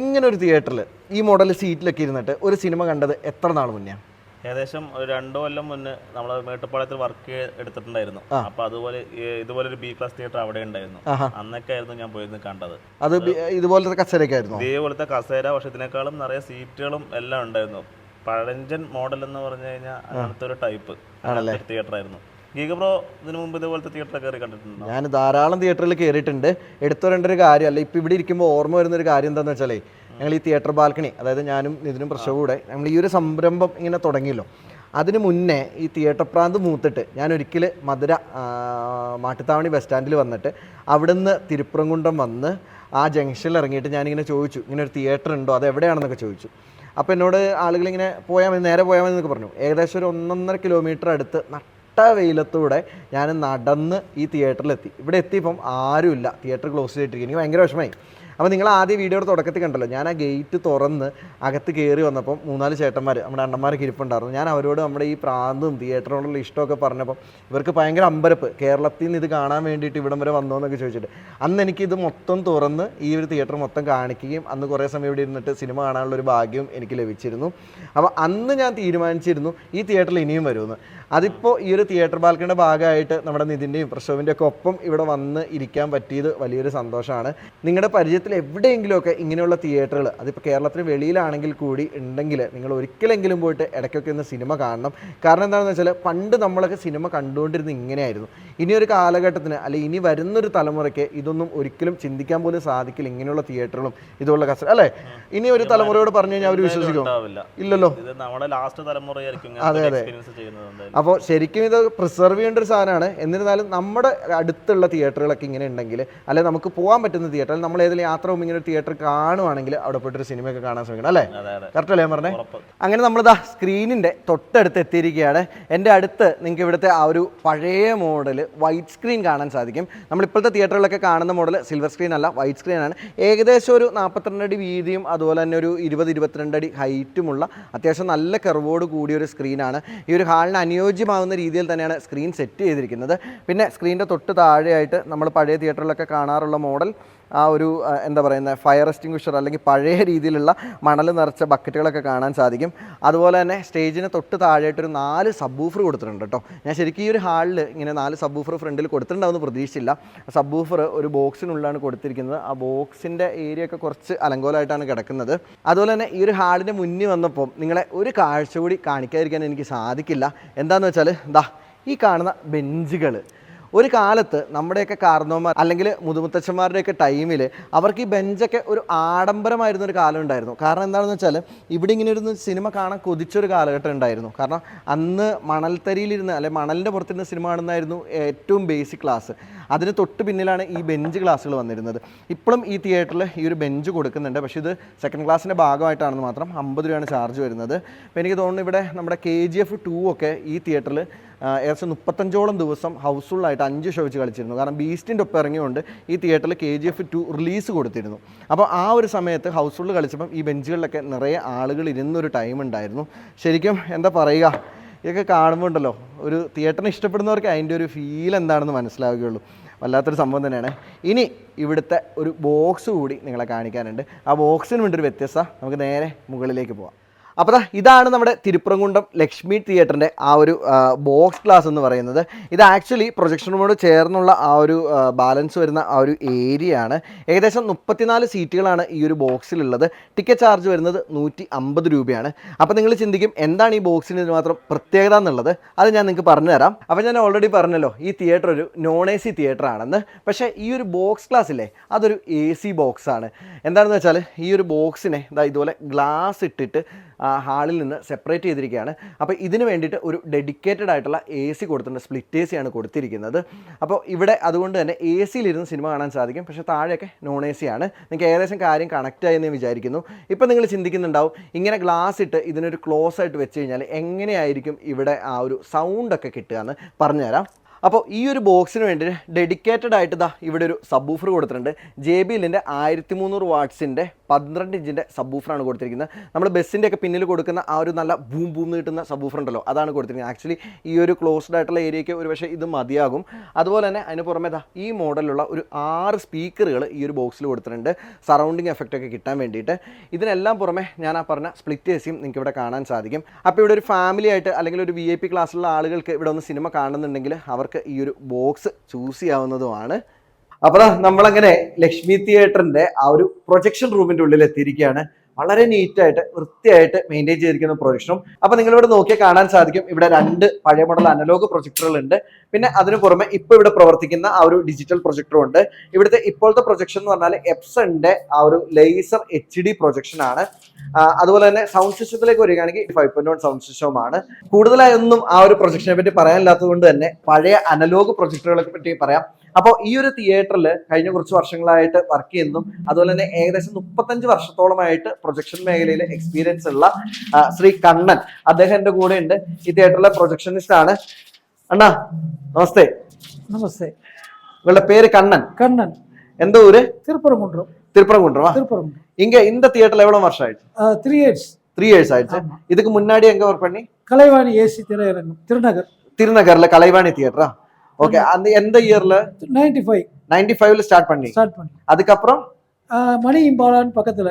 S1: ഇങ്ങനെ ഒരു തിയേറ്ററിൽ ഈ മോഡൽ സീറ്റിലൊക്കെ ഇരുന്നിട്ട് ഒരു സിനിമ കണ്ടത് എത്ര നാൾ മുന്നേ?
S4: ഏകദേശം ഒരു രണ്ടു കൊല്ലം മുന്നേ നമ്മൾ മേട്ടുപ്പാളയത്തിൽ വർക്ക് എടുത്തിട്ടുണ്ടായിരുന്നു. അപ്പൊ അതുപോലെ ഇതുപോലെ ഒരു ബി ക്ലാസ് തിയേറ്റർ അവിടെ ഉണ്ടായിരുന്നു. അന്നൊക്കെ ആയിരുന്നു ഞാൻ പോയിരുന്നു കണ്ടത്.
S1: അത് ഇതുപോലത്തെ കസേരക്കായിരുന്നു
S4: ഇതേപോലത്തെ കസേര പക്ഷെ ഇതിനേക്കാളും നിറയെ സീറ്റുകളും എല്ലാം ഉണ്ടായിരുന്നു. പഴഞ്ചൻ മോഡൽ എന്ന് പറഞ്ഞു കഴിഞ്ഞാൽ അങ്ങനത്തെ ഒരു ടൈപ്പ് തിയേറ്റർ ആയിരുന്നു. ഇതിനു കണ്ടിട്ടുണ്ട്?
S1: ഞാൻ ധാരാളം തിയേറ്ററിൽ കയറിയിട്ടുണ്ട് എടുത്തു വരേണ്ട ഒരു കാര്യമല്ല ഇപ്പം ഇവിടെ ഇരിക്കുമ്പോൾ ഓർമ്മ വരുന്ന ഒരു കാര്യം എന്താണെന്ന് വെച്ചാലേ ഞങ്ങൾ ഈ തിയേറ്റർ ബാൽക്കണി അതായത് ഞാനും ഇതിനും പ്രശ്നവും കൂടെ നമ്മൾ ഈ ഒരു സംരംഭം ഇങ്ങനെ തുടങ്ങിയല്ലോ. അതിന് മുന്നേ ഈ തിയേറ്റർ പ്രാന്ത് മൂത്തിട്ട് ഞാൻ ഒരിക്കൽ മധുര മാട്ടുത്താവണി ബസ് സ്റ്റാൻഡിൽ വന്നിട്ട് അവിടുന്ന് തിരുപ്പുറംകുണ്ടം വന്ന് ആ ജംഗ്ഷനിൽ ഇറങ്ങിയിട്ട് ഞാനിങ്ങനെ ചോദിച്ചു ഇങ്ങനെ ഒരു തിയേറ്റർ ഉണ്ടോ? അത് എവിടെയാണെന്നൊക്കെ ചോദിച്ചു. അപ്പോൾ എന്നോട് ആളുകൾ ഇങ്ങനെ പോയാൽ മതി നേരെ പോയാൽ മതി എന്നൊക്കെ പറഞ്ഞു. ഏകദേശം ഒരു ഒന്നൊന്നര കിലോമീറ്റർ അടുത്ത് വെയിലത്തൂടെ ഞാൻ നടന്ന് ഈ തിയേറ്ററിലെത്തി. ഇവിടെ എത്തിയപ്പം ആരുമില്ല. തിയേറ്റർ ക്ലോസ് ചെയ്തിട്ടിരിക്കും എനിക്ക് ഭയങ്കര വിഷമമായി. അപ്പോൾ നിങ്ങൾ ആദ്യം വീഡിയോയുടെ തുടക്കത്തിൽ കണ്ടല്ലോ. ഞാൻ ആ ഗേറ്റ് തുറന്ന് അകത്ത് കയറി വന്നപ്പം മൂന്നാൽ ചേട്ടന്മാർ നമ്മുടെ അണ്ണന്മാരൊക്കെ ഇരിപ്പുണ്ടായിരുന്നു. ഞാൻ അവരോട് നമ്മുടെ ഈ പ്രാന്തും തിയേറ്ററിനോടുള്ള ഇഷ്ടമൊക്കെ പറഞ്ഞപ്പം ഇവർക്ക് ഭയങ്കര അമ്പരപ്പ്. കേരളത്തിൽ നിന്ന് ഇത് കാണാൻ വേണ്ടിയിട്ട് ഇവിടം വരെ വന്നോ എന്നൊക്കെ ചോദിച്ചിട്ട്. അന്ന് എനിക്ക് ഇത് മൊത്തം തുറന്ന് ഈ ഒരു തിയേറ്റർ മൊത്തം കാണിക്കുകയും അന്ന് കുറേ സമയം ഇവിടെ ഇരുന്നിട്ട് സിനിമ കാണാനുള്ള ഒരു ഭാഗ്യം എനിക്ക് ലഭിച്ചിരുന്നു. അപ്പോൾ അന്ന് ഞാൻ തീരുമാനിച്ചിരുന്നു ഈ തിയേറ്ററിൽ ഇനിയും വരുമെന്ന്. അതിപ്പോൾ ഈ ഒരു തിയേറ്റർ ബാൽക്കണിയുടെ ഭാഗമായിട്ട് നമ്മുടെ നിതിന്റെയും പ്രശോവിന്റെ ഒക്കെ ഒപ്പം ഇവിടെ വന്ന് ഇരിക്കാൻ പറ്റിയത് വലിയൊരു സന്തോഷമാണ്. നിങ്ങളുടെ പരിചയത്തിൽ എവിടെയെങ്കിലുമൊക്കെ ഇങ്ങനെയുള്ള തിയേറ്ററുകൾ അതിപ്പോൾ കേരളത്തിന് വെളിയിലാണെങ്കിൽ കൂടി ഉണ്ടെങ്കിൽ നിങ്ങൾ ഒരിക്കലെങ്കിലും പോയിട്ട് ഇടയ്ക്കൊക്കെ ഒന്ന് സിനിമ കാണണം. കാരണം എന്താണെന്ന് വെച്ചാൽ പണ്ട് നമ്മളൊക്കെ സിനിമ കണ്ടുകൊണ്ടിരുന്നത് ഇങ്ങനെയായിരുന്നു. ഇനി ഒരു കാലഘട്ടത്തിന് അല്ലെങ്കിൽ ഇനി വരുന്നൊരു തലമുറയ്ക്ക് ഇതൊന്നും ഒരിക്കലും ചിന്തിക്കാൻ പോലും സാധിക്കില്ല. ഇങ്ങനെയുള്ള തിയേറ്ററുകളും ഇതുള്ള കസ അല്ലേ? ഇനി ഒരു തലമുറയോട് പറഞ്ഞു കഴിഞ്ഞാൽ അവർ വിശ്വസിക്കും ഇല്ലല്ലോ. അതെ, അതെ. അപ്പോൾ ശരിക്കും ഇത് പ്രിസർവ് ചെയ്യേണ്ട ഒരു സാധനമാണ്. എന്നിരുന്നാലും നമ്മുടെ അടുത്തുള്ള തിയേറ്ററുകളൊക്കെ ഇങ്ങനെ ഉണ്ടെങ്കിൽ അല്ലെങ്കിൽ നമുക്ക് പോകാൻ പറ്റുന്ന തിയേറ്ററിൽ നമ്മൾ ഏതെങ്കിലും യാത്ര പോകുമ്പോൾ ഇങ്ങനെ ഒരു തിയേറ്റർ കാണുവാണെങ്കിൽ അവിടെ പോയിട്ടൊരു സിനിമയൊക്കെ കാണാൻ ശ്രമിക്കണം അല്ലേ? കറക്റ്റ് അല്ലേ പറഞ്ഞേ? അങ്ങനെ നമ്മളിതാ സ്ക്രീനിന്റെ തൊട്ടടുത്ത് എത്തിയിരിക്കുകയാണ്. എന്റെ അടുത്ത് നിങ്ങൾക്ക് ഇവിടുത്തെ ആ ഒരു പഴയ മോഡൽ വൈറ്റ് സ്ക്രീൻ കാണാൻ സാധിക്കും. നമ്മളിപ്പോഴത്തെ തിയേറ്ററുകളൊക്കെ കാണുന്ന മോഡൽ സിൽവർ സ്ക്രീൻ അല്ല വൈറ്റ് സ്ക്രീൻ ആണ്. ഏകദേശം ഒരു നാൽപ്പത്തിരണ്ട് അടി വീതിയും അതുപോലെ തന്നെ ഒരു ഇരുപത് ഇരുപത്തിരണ്ട് അടി ഹൈറ്റുമുള്ള അത്യാവശ്യം നല്ല കെർവോട് കൂടിയ ഒരു സ്ക്രീനാണ് ഈ ഒരു ഹാളിന് അനുയോജ്യമാകുന്ന രീതിയിൽ തന്നെയാണ് സ്ക്രീൻ സെറ്റ് ചെയ്തിരിക്കുന്നത്. പിന്നെ സ്ക്രീനിന്റെ തൊട്ട് താഴെയായിട്ട് നമ്മൾ പഴയ തിയേറ്ററിലൊക്കെ കാണാറുള്ള മോഡൽ ആ ഒരു എന്താ പറയുന്നത് ഫയർ എക്സ്റ്റിംഗ്വിഷർ അല്ലെങ്കിൽ പഴയ രീതിയിലുള്ള മണൽ നിറച്ച ബക്കറ്റുകളൊക്കെ കാണാൻ സാധിക്കും. അതുപോലെ തന്നെ സ്റ്റേജിന് തൊട്ട് താഴെയായിട്ടൊരു നാല് സബ്ബൂഫർ കൊടുത്തിട്ടുണ്ട് കേട്ടോ. ഞാൻ ശരിക്കും ഈ ഒരു ഹാളിൽ ഇങ്ങനെ നാല് സബ്ബൂഫർ ഫ്രണ്ടിൽ കൊടുത്തിട്ടുണ്ടാവുമെന്ന് പ്രതീക്ഷിച്ചില്ല. സബ്ബൂഫർ ഒരു ബോക്സിനുള്ളിലാണ് കൊടുത്തിരിക്കുന്നത്. ആ ബോക്സിന്റെ ഏരിയ ഒക്കെ കുറച്ച് അലങ്കോലമായിട്ടാണ് കിടക്കുന്നത്. അതുപോലെ തന്നെ ഈ ഒരു ഹാളിന്റെ മുന്നിൽ വന്നപ്പോൾ നിങ്ങളെ ഒരു കാഴ്ച കൂടി കാണിക്കാതിരിക്കാൻ എനിക്ക് സാധിക്കില്ല. എന്താണെന്ന് വെച്ചാൽ ദാ ഈ കാണുന്ന ബെഞ്ചുകൾ ഒരു കാലത്ത് നമ്മുടെയൊക്കെ കാർന്നോമാർ അല്ലെങ്കിൽ മുതുമുത്തച്ഛന്മാരുടെയൊക്കെ ടൈമിൽ അവർക്ക് ഈ ബെഞ്ചൊക്കെ ഒരു ആഡംബരമായിരുന്ന ഒരു കാലം ഉണ്ടായിരുന്നു. കാരണം എന്താണെന്ന് വെച്ചാൽ ഇവിടെ ഇങ്ങനെ ഇരുന്ന് സിനിമ കാണാൻ കൊതിച്ചൊരു കാലഘട്ടം ഉണ്ടായിരുന്നു. കാരണം അന്ന് മണൽത്തരിയിലിരുന്ന് അല്ലെങ്കിൽ മണലിന്റെ പുറത്തിരുന്ന് സിനിമ കാണുന്നതായിരുന്നു ഏറ്റവും ബേസിക് ക്ലാസ് അതിന് തൊട്ട് പിന്നിലാണ് ഈ ബെഞ്ച് ക്ലാസ്സുകൾ വന്നിരുന്നത്. ഇപ്പോഴും ഈ തിയേറ്ററിൽ ഈ ഒരു ബെഞ്ച് കൊടുക്കുന്നുണ്ട്. പക്ഷേ ഇത് സെക്കൻഡ് ക്ലാസ്സിന്റെ ഭാഗമായിട്ടാണെന്ന് മാത്രം അമ്പത് രൂപയാണ് ചാർജ് വരുന്നത്. അപ്പോൾ എനിക്ക് തോന്നുന്നു ഇവിടെ നമ്മുടെ കെ ജി എഫ് ടു ഒക്കെ ഈ തിയേറ്ററിൽ ഏകദേശം മുപ്പത്തഞ്ചോളം ദിവസം ഹൗസ്ഫുള്ളായിട്ട് അഞ്ച് ഷോ വെച്ച് കളിച്ചിരുന്നു. കാരണം ബീസ്റ്റിന്റെ ഒപ്പം ഇറങ്ങിയുകൊണ്ട് ഈ തിയേറ്ററിൽ K G F two release കൊടുത്തിരുന്നു. അപ്പോൾ ആ ഒരു സമയത്ത് ഹൗസ്ഫുൾ കളിച്ചപ്പം ഈ ബെഞ്ചുകളിലൊക്കെ നിറയെ ആളുകൾ ഇരുന്നൊരു ടൈം ഉണ്ടായിരുന്നു. ശരിക്കും എന്താ പറയുക? ഇതൊക്കെ കാണുമ്പോൾ ഉണ്ടല്ലോ ഒരു തിയേറ്ററിനെ ഇഷ്ടപ്പെടുന്നവർക്ക് അതിന്റെ ഒരു ഫീൽ എന്താണെന്ന് മനസ്സിലാവുകയുള്ളൂ. വല്ലാത്തൊരു സംഭവം തന്നെയാണ്. ഇനി ഇവിടുത്തെ ഒരു ബോക്സ് കൂടി നിങ്ങളെ കാണിക്കാനുണ്ട്. ആ ബോക്സിന് വേണ്ടി ഒരു വ്യത്യസ്ത നമുക്ക് നേരെ മുകളിലേക്ക് പോവാം. അപ്പോൾ ഇതാണ് നമ്മുടെ തിരുപ്പുറംകുണ്ടം ലക്ഷ്മി തിയേറ്ററിന്റെ ആ ഒരു ബോക്സ് ക്ലാസ് എന്ന് പറയുന്നത്. ഇത് ആക്ച്വലി പ്രൊജക്ഷൻ റൂമോട് ചേർന്നുള്ള ആ ഒരു ബാലൻസ് വരുന്ന ആ ഒരു ഏരിയ ആണ്. ഏകദേശം മുപ്പത്തിനാല് സീറ്റുകളാണ് ഈ ഒരു ബോക്സിലുള്ളത് ടിക്കറ്റ് ചാർജ് വരുന്നത് നൂറ്റി അമ്പത് രൂപയാണ്. അപ്പോൾ നിങ്ങൾ ചിന്തിക്കും എന്താണ് ഈ ബോക്സിന് ഇത് മാത്രം പ്രത്യേകത എന്നുള്ളത്? അത് ഞാൻ നിങ്ങൾക്ക് പറഞ്ഞുതരാം. അപ്പോൾ ഞാൻ ഓൾറെഡി പറഞ്ഞല്ലോ ഈ തിയേറ്റർ ഒരു നോൺ എ സി തിയേറ്റർ ആണെന്ന്. പക്ഷേ ഈ ഒരു ബോക്സ് ക്ലാസ് ഇല്ലേ അതൊരു എ സി ബോക്സാണ് എന്താണെന്ന് വെച്ചാൽ ഈ ഒരു ബോക്സിനെ ഇതാ ഇതുപോലെ ഗ്ലാസ് ഇട്ടിട്ട് ഹാളിൽ നിന്ന് സെപ്പറേറ്റ് ചെയ്തിരിക്കുകയാണ്. അപ്പോൾ ഇതിന് വേണ്ടിയിട്ട് ഒരു ഡെഡിക്കേറ്റഡ് ആയിട്ടുള്ള എ സി കൊടുത്തിട്ടുണ്ട്. സ്പ്ലിറ്റ് എ സിയാണ് കൊടുത്തിരിക്കുന്നത്. അപ്പോൾ ഇവിടെ അതുകൊണ്ട് തന്നെ എ സിയിലിരുന്ന് സിനിമ കാണാൻ സാധിക്കും. പക്ഷേ താഴെയൊക്കെ നോൺ എ സി ആണ്. നിങ്ങൾക്ക് ഏകദേശം കാര്യം കണക്റ്റ് ആയെന്ന് വിചാരിക്കുന്നു. ഇപ്പോൾ നിങ്ങൾ ചിന്തിക്കുന്നുണ്ടാവും ഇങ്ങനെ ഗ്ലാസ് ഇട്ട് ഇതിനൊരു ക്ലോസ് ആയിട്ട് വെച്ച് കഴിഞ്ഞാൽ എങ്ങനെയായിരിക്കും ഇവിടെ ആ ഒരു സൗണ്ടൊക്കെ കിട്ടുക എന്ന് പറഞ്ഞുതരാം. അപ്പോൾ ഈ ഒരു ബോക്സിന് വേണ്ടി ഡെഡിക്കേറ്റഡ് ആയിട്ട് ഇതാ ഇവിടെ ഒരു സബ്ബൂഫർ കൊടുത്തിട്ടുണ്ട്. ജെ ബി എല്ലിന്റെ ആയിരത്തി മുന്നൂറ് വാട്ട്സിന്റെ പന്ത്രണ്ട് ഇഞ്ചിന്റെ സബ്ബൂഫറാണ് കൊടുത്തിരിക്കുന്നത്. നമ്മൾ ബസ്സിന്റെ ഒക്കെ പിന്നിൽ കൊടുക്കുന്ന ആ ഒരു നല്ല ബൂം ബൂം കിട്ടുന്ന സബ്ബൂഫർ ഉണ്ടല്ലോ അതാണ് കൊടുത്തിരിക്കുന്നത്. ആക്ച്വലി ഈ ഒരു ക്ലോസ്ഡ് ആയിട്ടുള്ള ഏരിയയ്ക്ക് ഒരു പക്ഷേ ഇത് മതിയാകും. അതുപോലെ തന്നെ അതിന് പുറമെ ഇതാ ഈ മോഡലുള്ള ഒരു ആറ് സ്പീക്കറുകൾ ഈ ഒരു ബോക്സിൽ കൊടുത്തിട്ടുണ്ട്. സറൗണ്ടിങ് എഫക്റ്റ് ഒക്കെ കിട്ടാൻ വേണ്ടിയിട്ട്. ഇതിനെല്ലാം പുറമെ ഞാൻ ആ പറഞ്ഞ സ്പ്ലിറ്റ് എ സിയും നിങ്ങൾക്ക് ഇവിടെ കാണാൻ സാധിക്കും. അപ്പോൾ ഇവിടെ ഒരു ഫാമിലി ആയിട്ട് അല്ലെങ്കിൽ ഒരു വി ഐ പി ക്ലാസ്സിലുള്ള ആളുകൾക്ക് ഇവിടെ ഒന്ന് സിനിമ കാണുന്നുണ്ടെങ്കിൽ അവർക്ക് ഈ ഒരു ബോക്സ് ചൂസ് ചെയ്യാവുന്നതുമാണ്. അപ്പോൾ നമ്മളങ്ങനെ ലക്ഷ്മി തിയേറ്ററിന്റെ ആ ഒരു പ്രൊജക്ഷൻ റൂമിന്റെ ഉള്ളിൽ എത്തിയിരിക്കുകയാണ് വളരെ നീറ്റായിട്ട് വൃത്തിയായിട്ട് മെയിന്റെയിൻ ചെയ്തിരിക്കുന്ന പ്രൊജക്ഷനും അപ്പൊ നിങ്ങളിവിടെ നോക്കിയാൽ കാണാൻ സാധിക്കും ഇവിടെ രണ്ട് പഴയ മോഡൽ അനലോഗ് പ്രൊജക്ടറുകൾ ഉണ്ട്. പിന്നെ അതിന് പുറമെ ഇപ്പൊ ഇവിടെ പ്രവർത്തിക്കുന്ന ആ ഒരു ഡിജിറ്റൽ പ്രൊജക്ടറും ഉണ്ട്. ഇവിടുത്തെ ഇപ്പോഴത്തെ പ്രൊജക്ഷൻ എന്ന് പറഞ്ഞാൽ എപ്സന്റെ ആ ഒരു ലേസർ എച്ച് ഡി പ്രൊജക്ഷൻ ആണ്. അതുപോലെ തന്നെ സൗണ്ട് സിസ്റ്റത്തിലേക്ക് വരികയാണെങ്കിൽ ഫൈവ് പോയിന്റ് വൺ സൗണ്ട് സിസ്റ്റവുമാണ് കൂടുതലായൊന്നും ആ ഒരു പ്രൊജക്ഷനെ പറ്റി പറയാനില്ലാത്തത് കൊണ്ട് തന്നെ പഴയ അനലോഗ് പ്രൊജക്ടറുകളെ പറ്റി പറയാം. അപ്പോൾ ഈ ഒരു തിയേറ്ററിൽ കഴിഞ്ഞ കുറച്ച് വർഷങ്ങളായിട്ട് വർക്ക് ചെയ്യുന്നതും അതുപോലെ തന്നെ ഏകദേശം മുപ്പത്തഞ്ച് വർഷത്തോളമായിട്ട് പ്രൊജക്ഷൻ മേഖലയിൽ എക്സ്പീരിയൻസ് ഉള്ള ആ, ശ്രീ കണ്ണൻ അദ്ദേഹം എൻ്റെ കൂടെ ഉണ്ട് ഈ തിയേറ്ററിലെ പ്രൊജക്ഷനിസ്റ്റ് ആണ് അണ്ണാ നമസ്തേ
S5: நமஸ்தே
S1: உங்களோட பேரு கண்ணன்
S5: கண்ணன்
S1: எந்த ஊரு
S5: திருப்பரங்குன்றம்
S1: திருப்பரங்குன்றமா
S5: திருப்பரங்குன்றம்
S1: இங்க இந்த தியேட்டர்ல எவ்வளவு வருஷம் ஆயிடுச்சு
S5: த்ரீ இயர்ஸ்
S1: த்ரீ இயர்ஸ் ஆயிடுச்சு
S5: ஆமா.
S1: இதுக்கு முன்னாடி எங்க ஒர்க் பண்ணி
S5: கலைவாணி ஏசி திரையரங்கம் திருநகர்
S1: திருநகர்ல கலைவாணி தியேட்டரா ஓகே அந்த எந்த இயர்ல
S5: நைன்டி ஃபைவ்
S1: நைன்டி ஃபைவ்ல ஸ்டார்ட் பண்ணி
S5: ஸ்டார்ட் பண்ணேன்.
S1: அதுக்கப்புறம்?
S5: மணி இம்பாலான்னு பக்கத்துல.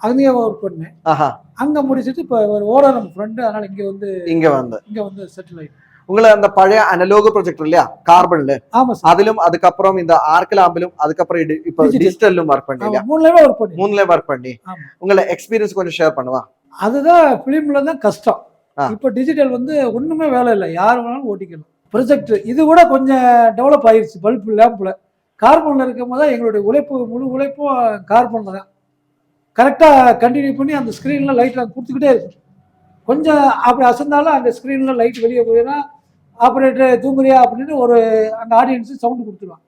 S5: அங்கேயே ஒர்க் பண்ணேன்.
S1: ஆஹா.
S5: அங்க முடிச்சிட்டு இப்போ ஒரு ஓரா நம்ம ஃப்ரெண்டு அதனால இங்க வந்து
S1: இங்க வந்து.
S5: இங்க வந்து செட்டில் ஆயிட்டோம்
S1: உங்களை அந்த பழைய அனலோக் ப்ரொஜெக்டர் இல்லையா? கார்பன்ல
S5: ஆமா சார்
S1: அதிலும் அதுக்கப்புறம் இந்த ஆர்க் லாம்பிலும் அதுக்கப்புறம் இப்போ. டிஜிட்டலும் ஒர்க் பண்ணி
S5: மூணுலயுமே ஒர்க் பண்ணி
S1: மூணுல ஒர்க் பண்ணி. உங்களை எக்ஸ்பீரியன்ஸ் கொஞ்சம் ஷேர் பண்ணுவா?
S5: அதுதான் பிலிம்ல தான் கஷ்டம். இப்போ டிஜிட்டல் வந்து ஒண்ணுமே வேலை இல்லை. யார் வேணாலும் ஓட்டிக்கலாம். ப்ரொஜெக்டர் இது கூட கொஞ்சம் டெவலப் ஆயிருச்சு பல்ப் லேம்பில் கார்பனில் இருக்கும் போது எங்களுடைய உழைப்பு முழு உழைப்பும் கார்பனில் தான். கரெக்டாக கண்டினியூ பண்ணி அந்த ஸ்க்ரீனில் லைட் நாங்கள் கொடுத்துக்கிட்டே இருக்கோம். கொஞ்சம் அப்படி அசந்தாலும் அந்த ஸ்க்ரீனில் லைட் வெளியே போயிடும். ஆப்ரேட்டர் தூங்குறியா அப்படின்னு ஒரு அந்த ஆடியன்ஸு சவுண்டு கொடுத்துருவாங்க.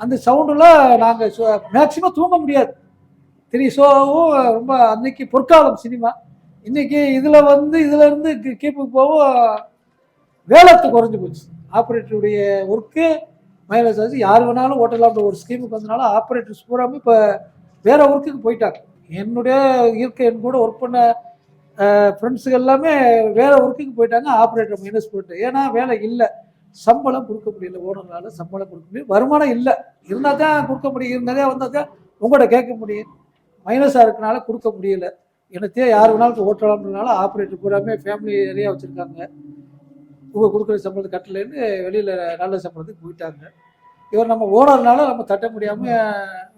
S5: அந்த சவுண்டில் நாங்கள் மேக்ஸிமம் தூங்க முடியாது. த்ரீ ஷோவும் ரொம்ப அன்னைக்கு பொற்காலம் சினிமா இன்றைக்கி இதில் வந்து இதிலேருந்து கீப்புக்கு போகும் வேலத்து குறைஞ்சி போச்சு. ஆப்ரேட்டருடைய ஒர்க்கு மைலேஜ் ஆச்சு. யார் வேணாலும் ஓட்டலாம்ன்ற ஒரு ஸ்கீமுக்கு வந்தனால ஆப்ரேட்டர்ஸ் பூராமே இப்போ வேறு ஒர்க்குக்கு போயிட்டாங்க. என்னுடைய இயற்கை என் கூட ஒர்க் பண்ண ஃப்ரெண்ட்ஸுக்கு எல்லாமே வேறு ஒர்க்குக்கு போயிட்டாங்க. ஆப்ரேட்டர் மைனஸ் போயிட்டு. ஏன்னா வேலை இல்லை. சம்பளம் கொடுக்க முடியல ஓனர்னால சம்பளம் கொடுக்க முடியும் வருமானம் இல்லை. இருந்தால் தான் கொடுக்க முடியும். இருந்தாலே வந்தால் தான் உங்கள்கிட்ட கேட்க முடியும். மைனஸாக இருக்கனால கொடுக்க முடியல. எனத்தே யார் வேணாலும் ஓட்டலாம்ன்றனால ஆப்ரேட்டர் பூராமே ஃபேமிலி நிறையா வச்சுருக்காங்க. இவங்க கொடுக்குற சம்பளத்தை கட்டலைன்னு வெளியில் நல்ல சம்பளத்துக்கு போயிட்டாங்க. இவர் நம்ம ஓனர்னால நம்ம தட்ட முடியாம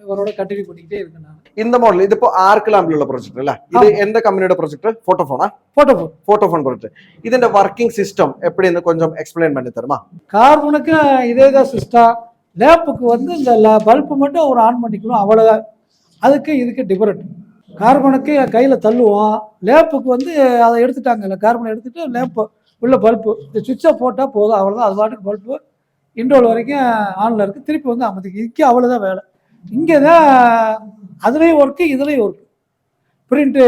S5: இவரோட கண்டினியூ பண்ணிக்கிட்டே இருக்கேன்
S1: இந்த மாடல் இது இப்போ ஆர்க் உள்ள ப்ராஜெக்ட் இல்ல இது எந்த கம்பெனியோட ப்ராஜெக்ட்
S5: போட்டோஃபோனா போட்டோஃபோன்
S1: போட்டோஃபோன் ப்ராஜெக்ட் இதுன்ற ஒர்க்கிங் சிஸ்டம் எப்படின்னு கொஞ்சம் எக்ஸ்பிளைன் பண்ணி தருமா?
S5: கார்பனுக்கு இதே தான் சிஸ்டம் லேப்புக்கு வந்து இந்த பல்பு மட்டும் ஒரு ஆன் பண்ணிக்கணும் அவ்வளோதான் அதுக்கு இதுக்கு டிஃபரெண்ட் கார்பனுக்கு கையில் தள்ளுவோம். லேப்புக்கு வந்து அதை எடுத்துட்டாங்கல்ல கார்பனை எடுத்துட்டு லேப்பு உள்ள பல்பு. இந்த சுவிட்சை போட்டால் போதும். அவ்வளோதான் அது பாட்டுக்கு பல்ப்பு இன்டோல் வரைக்கும் ஆனில் இருக்குது திருப்பி வந்து அமைதிக்கு இதுக்கு அவ்வளோதான் வேலை. இங்கே தான் அதுலேயும் ஒர்க்கு இதுலேயும் ஒர்க்கு பிரிண்ட்டு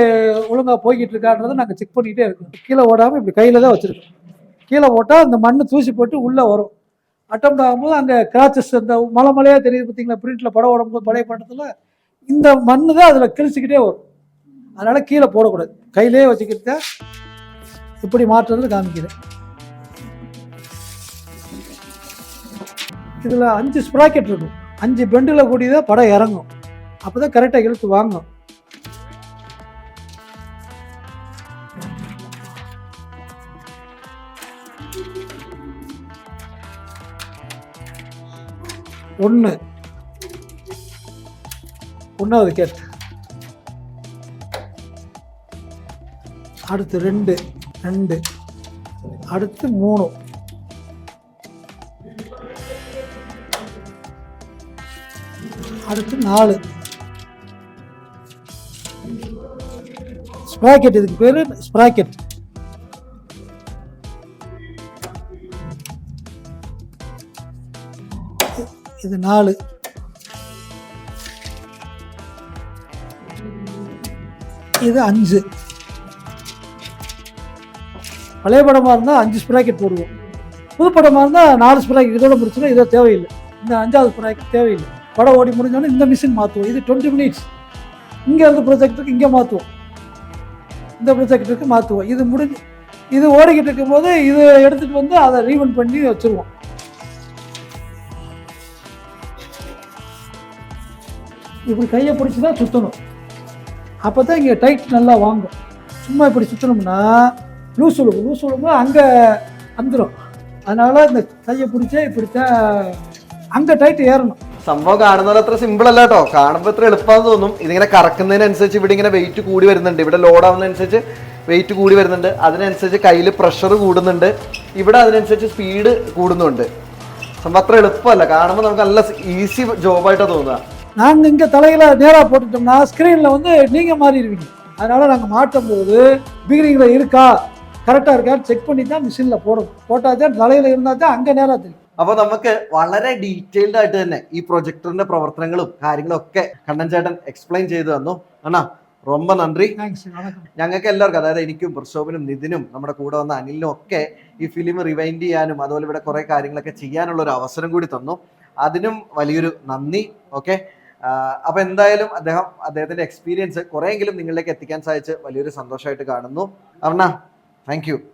S5: ஒழுங்காக போய்கிட்டு இருக்கான்றதை நாங்கள் செக் பண்ணிக்கிட்டே இருக்கோம். கீழே ஓடாமல் இப்படி கையில் தான் வச்சுருக்கோம். கீழே போட்டால் அந்த மண் தூசி போட்டு உள்ளே வரும். அட்டம் ஆகும்போது அங்கே கிராச்சஸ் அந்த மலை மலையாக தெரியுது பார்த்தீங்களா பிரிண்ட்டில் படம் ஓடும்போது பழைய படத்தில் இந்த மண்ணு தான் அதில் கிழிச்சிக்கிட்டே வரும். அதனால் கீழே போடக்கூடாது. கையிலே வச்சுக்கிட்டு தான் இப்படி மாற்றுறது காமிக்கிறேன் இதில் அஞ்சு ஸ்ப்ராக்கெட் இருக்கும். அஞ்சு பெண்டில் கூடியதாக படம் இறங்கும். அப்போ தான் கரெக்டாக இழுத்து வாங்கும் ஒன்று ஒன்றாவது கேட்டு அடுத்து ரெண்டு. ரெண்டு. அடுத்து மூணு. அடுத்து நாலு. ஸ்ப்ராக்கெட் இதுக்கு பேர் ஸ்ப்ராக்கெட் இது நாலு. இது அஞ்சு. பழைய படமாக இருந்தால் அஞ்சு ஸ்ப்ராக்கெட் போடுவோம். புது படமாக இருந்தால் நாலு ஸ்ப்ராக்கெட் இதோட முடிச்சுன்னா இதோ தேவையில்லை. இந்த அஞ்சாவது ஸ்ப்ராக்கெட் தேவையில்லை. படம் ஓடி முடிஞ்சோடனே இந்த மிஷின் மாற்றுவோம் இது டுவெண்ட்டி மினிட்ஸ் இங்கே இருந்த ப்ரொஜெக்டருக்கு இங்கே மாற்றுவோம் இந்த ப்ரொஜெக்டருக்கு மாற்றுவோம் இது முடிஞ்சு இது ஓடிக்கிட்டு இருக்கும்போது இது எடுத்துகிட்டு வந்து அதை ரீவன் பண்ணி வச்சுருவோம். இப்படி கையை பிடிச்சி தான் சுற்றணும் அப்போ தான் இங்கே டைட் நல்லா வாங்கும். சும்மா இப்படி சுற்றணும்னா லூஸ் விழுகும் லூஸ் விழும்போது அங்கே வந்துடும் அதனால் இந்த கையை பிடிச்சா இப்படித்தான் அங்கே டைட் ஏறணும்
S1: സംഭവം കാണുന്നത് അത്ര സിമ്പിൾ അല്ല കേട്ടോ കാണുമ്പോൾ ഇത്ര എളുപ്പമാണെന്ന് തോന്നും ഇതിങ്ങനെ കറക്കുന്നതിനനുസരിച്ച് ഇവിടെ ഇങ്ങനെ വെയിറ്റ് കൂടി വരുന്നുണ്ട് ഇവിടെ ലോഡ് ആവുന്നതനുസരിച്ച് വെയിറ്റ് കൂടി വരുന്നുണ്ട് അതിനനുസരിച്ച് കയ്യിൽ പ്രഷർ കൂടുന്നുണ്ട് ഇവിടെ അതിനനുസരിച്ച് സ്പീഡ് കൂടുന്നുണ്ട് സംഭവം അത്ര എളുപ്പമല്ല കാണുമ്പോൾ നമുക്ക് നല്ല ഈസി ജോബായിട്ടാണ് തോന്നുക
S5: நாங்கள் இங்கே தலையில் நேராக போட்டுட்டோம்னா ஸ்க்ரீனில் வந்து நீங்கள் மாறிடுவீங்க அதனால் நாங்கள் மாட்டும் போது பிகினிங்கில் இருக்கா கரெக்டாக இருக்கான்னு செக் பண்ணி தான் மிஷினில் போடணும் போட்டால் தான் தலையில் இருந்தால் தான் அங்கே நேராக தெரியும்
S1: അപ്പൊ നമുക്ക് വളരെ ഡീറ്റെയിൽഡ് ആയിട്ട് തന്നെ ഈ പ്രൊജക്ടറിന്റെ പ്രവർത്തനങ്ങളും കാര്യങ്ങളും ഒക്കെ കണ്ണൻ ചേട്ടൻ എക്സ്പ്ലെയിൻ ചെയ്തു തന്നു അണ്ണാ ரொம்ப നന്ദി
S5: தேங்க்ஸ் வணக்கம்
S1: ഞങ്ങൾക്ക് എല്ലാവർക്കും അതായത് എനിക്കും പ്രക്ഷോഭനും നിതിനും നമ്മുടെ കൂടെ വന്ന അനിലിനും ഒക്കെ ഈ ഫിലിം റിവൈൻഡ് ചെയ്യാനും അതുപോലെ ഇവിടെ കുറെ കാര്യങ്ങളൊക്കെ ചെയ്യാനുള്ള ഒരു അവസരം കൂടി തന്നു അതിനും വലിയൊരു നന്ദി ഓക്കെ അപ്പൊ എന്തായാലും അദ്ദേഹം അദ്ദേഹത്തിന്റെ എക്സ്പീരിയൻസ് കുറെയെങ്കിലും നിങ്ങളിലേക്ക് എത്തിക്കാൻ സാധിച്ച് വലിയൊരു സന്തോഷമായിട്ട് കാണുന്നു അർണ Thank you.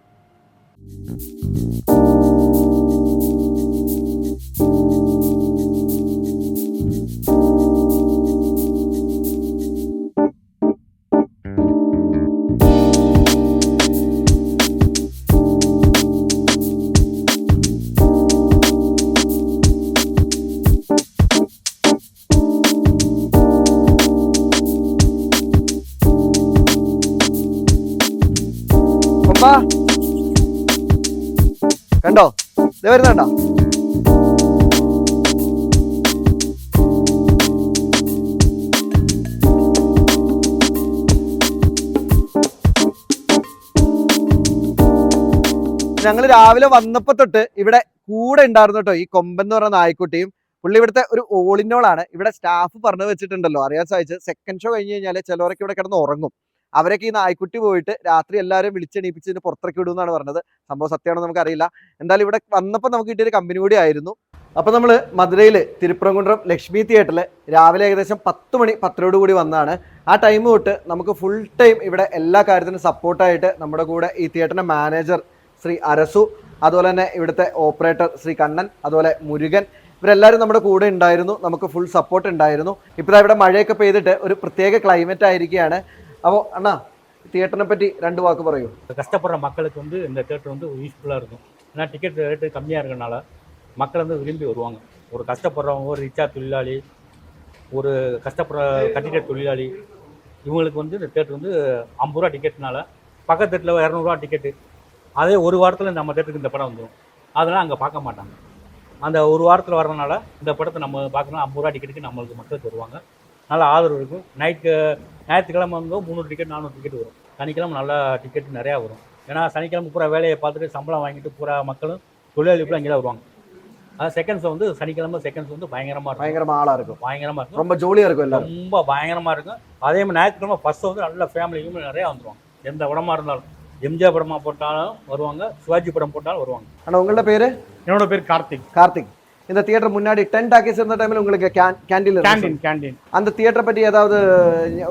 S1: കണ്ടോ? ഇത് വരുന്നുണ്ടോ? ഞങ്ങൾ രാവിലെ വന്നപ്പോ തൊട്ട് ഇവിടെ കൂടെ ഉണ്ടായിരുന്നു കേട്ടോ ഈ കൊമ്പൻ എന്ന് പറഞ്ഞ നായ്ക്കുട്ടിയും. പുള്ളി ഇവിടുത്തെ ഒരു ഓളിനോളാണ് ഇവിടെ സ്റ്റാഫ് പറഞ്ഞു വെച്ചിട്ടുണ്ടല്ലോ. അറിയാൻ സാധിച്ചത് സെക്കൻഡ് ഷോ കഴിഞ്ഞ് കഴിഞ്ഞാൽ ചിലവരൊക്കെ ഇവിടെ കിടന്ന് ഉറങ്ങും. അവരൊക്കെ ഈ നായ്ക്കുട്ടി പോയിട്ട് രാത്രി എല്ലാവരും വിളിച്ചെണീപ്പിച്ചതിന് പുറത്തേക്ക് വിടും എന്നാണ് പറഞ്ഞത്. സംഭവം സത്യമാണോ നമുക്കറിയില്ല. എന്തായാലും ഇവിടെ വന്നപ്പോൾ നമുക്ക് കിട്ടിയൊരു കമ്പനി കൂടി ആയിരുന്നു. അപ്പോൾ നമ്മൾ മധുരയിൽ തിരുപ്പുറംകുണ്ട്രം ലക്ഷ്മി തിയേറ്ററിൽ രാവിലെ ഏകദേശം പത്ത് മണി പത്തരോട് കൂടി വന്നതാണ്. ആ ടൈം തൊട്ട് നമുക്ക് ഫുൾ ടൈം ഇവിടെ എല്ലാ കാര്യത്തിനും സപ്പോർട്ടായിട്ട് നമ്മുടെ കൂടെ ഈ തിയേറ്ററിന്റെ മാനേജർ ശ്രീ അരസു അതുപോലെ തന്നെ ഇവിടുത്തെ ഓപ്പറേറ്റർ ശ്രീ കണ്ണൻ അതുപോലെ മുരുകൻ ഇവരെല്ലാവരും നമ്മുടെ കൂടെ ഉണ്ടായിരുന്നു. നമുക്ക് ഫുൾ സപ്പോർട്ട് ഉണ്ടായിരുന്നു. ഇപ്പോൾ ഇവിടെ മഴയൊക്കെ പെയ്തിട്ട് ഒരു പ്രത്യേക ക്ലൈമറ്റ് ആയിരിക്കുകയാണ്. അപ്പോൾ അണ്ണാ തിയേറ്ററിനെ പറ്റി രണ്ട് വാക്ക് പറയൂ
S6: கஷ்டப்படுற மக்களுக்கு வந்து இந்த தேட்டர் வந்து யூஸ்ஃபுல்லாக இருக்கும் ஏன்னா டிக்கெட் ரேட்டு கம்மியாக இருக்கனால மக்கள் வந்து விரும்பி வருவாங்க ஒரு கஷ்டப்படுறவங்க ஒரு ரிச்சா தொழிலாளி ஒரு கஷ்டப்படுற கட்டிட தொழிலாளி இவங்களுக்கு வந்து இந்த தேட்டர் வந்து ஐம்பது ரூபா டிக்கெட்னால பக்கத்து தேட்டரில் இரநூறுவா டிக்கெட்டு அதே ஒரு வாரத்தில் நம்ம தேட்டருக்கு இந்த படம் வந்துடும் அதெல்லாம் அங்கே பார்க்க மாட்டாங்க அந்த ஒரு வாரத்தில் வர்றதுனால இந்த படத்தை நம்ம பார்க்கணும் ஐம்பது ரூபா டிக்கெட்டுக்கு நம்மளுக்கு மக்களுக்கு வருவாங்க நல்ல ஆதரவு இருக்கும் நைட்டு ஞாயிற்றுக்கிழமை வந்து முந்நூறு டிக்கெட் நானூறு டிக்கெட் வரும். சனிக்கிழமை நல்லா டிக்கெட் நிறையா வரும். ஏன்னா சனிக்கிழமை பூரா வேலையை பார்த்துட்டு சம்பளம் வாங்கிட்டு பூரா மக்களும் தொழிலாளி பூரா இங்கே தான் வருவாங்க. அதான் செகண்ட்ஸ் வந்து சனிக்கிழமை செகண்ட்ஸ் வந்து பயங்கரமாக இருக்கும்.
S1: பயங்கரமா ஆளா இருக்கும்.
S6: பயங்கரமாக இருக்கும்.
S1: ரொம்ப ஜோலியா இருக்கும் எல்லாரும்.
S6: ரொம்ப பயங்கரமாக இருக்கும். அதே மாதிரி ஞாயிற்றுக்கிழமை ஃபஸ்ட்டு வந்து நல்ல ஃபேமிலியும் நிறையா வந்துருவாங்க எந்த படமாக இருந்தாலும். எம்ஜிஆர் படமாக போட்டாலும் வருவாங்க சிவாஜி படம் போட்டாலும் வருவாங்க.
S1: அண்ணா உங்களோட பேரு?
S3: என்னோட பேர் கார்த்திக்.
S1: கார்த்திக். இந்த தியேட்டர் முன்னாடி டென் டாக்கீஸ் இருந்த டைம்ல உங்களுக்கு கேண்டீன்
S3: கேண்டீன் கேண்டீன்
S1: அந்த தியேட்டரை பத்தி ஏதாவது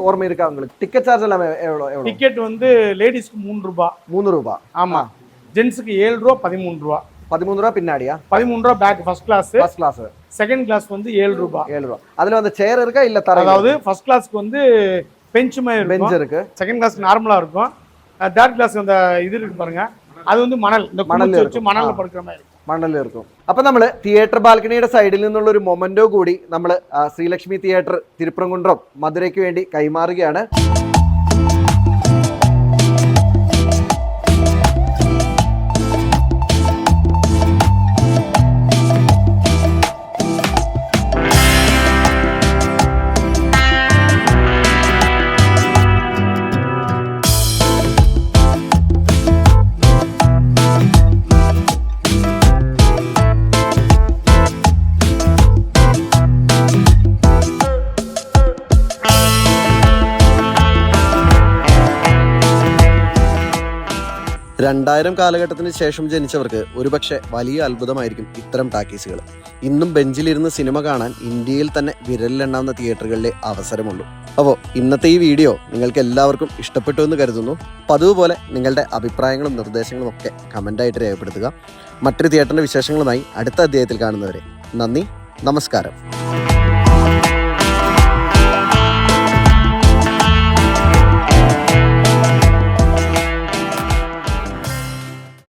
S1: ஓர்மை இருக்கா உங்களுக்கு? டிக்கெட் சார்ஜ் எல்லாமே எவ்வளோ எவ்வளோ?
S3: டிக்கெட் வந்து லேடிஸ்க்கு மூணு ரூபா.
S1: மூணு ரூபா.
S3: ஆமா. ஜென்ஸுக்கு ஏழு ரூபா பதிமூணு ரூபா.
S1: பதிமூணு ரூபா பின்னாடியா?
S3: பதிமூணு ரூபா back first class
S1: first class
S3: second class வந்து ஏழு ரூபா.
S1: ஏழு ரூபா. அதுல வந்து சேர் இருக்கா இல்ல தர
S3: அதாவது ஃபர்ஸ்ட் கிளாஸ்க்கு வந்து பெஞ்ச் மாதிரி
S1: பெஞ்ச் இருக்கு.
S3: செகண்ட் கிளாஸ் நார்மலா இருக்கும். தேர்ட் கிளாஸ் அந்த இது இருக்கு பாருங்க. அது வந்து மணல். இந்த மணல் வச்சு. மணல்ல. படுக்கிற மாதிரி.
S1: മണൽ തീർക്കും അപ്പം നമ്മൾ തിയേറ്റർ ബാൽക്കണിയുടെ സൈഡിൽ നിന്നുള്ള ഒരു മൊമെന്റോ കൂടി നമ്മൾ ശ്രീലക്ഷ്മി തിയേറ്റർ തിരുപ്രംകുണ്ട്രം മധുരയ്ക്ക് വേണ്ടി കൈമാറുകയാണ്. രണ്ടായിരം കാലഘട്ടത്തിന് ശേഷം ജനിച്ചവർക്ക് ഒരുപക്ഷെ വലിയ അത്ഭുതമായിരിക്കും ഇത്തരം ടാക്കീസുകൾ. ഇന്നും ബെഞ്ചിലിരുന്ന് സിനിമ കാണാൻ ഇന്ത്യയിൽ തന്നെ വിരലിലെണ്ണാവുന്ന തിയേറ്ററുകളിലെ അവസരമുള്ളൂ. അപ്പോൾ ഇന്നത്തെ ഈ വീഡിയോ നിങ്ങൾക്ക് എല്ലാവർക്കും ഇഷ്ടപ്പെട്ടു എന്ന് കരുതുന്നു. പതിവ് പോലെ നിങ്ങളുടെ അഭിപ്രായങ്ങളും നിർദ്ദേശങ്ങളും ഒക്കെ കമന്റായിട്ട് രേഖപ്പെടുത്തുക. മറ്റൊരു തിയേറ്ററിന്റെ വിശേഷങ്ങളുമായി അടുത്ത അധ്യായത്തിൽ കാണുന്നവരെ നന്ദി നമസ്കാരം.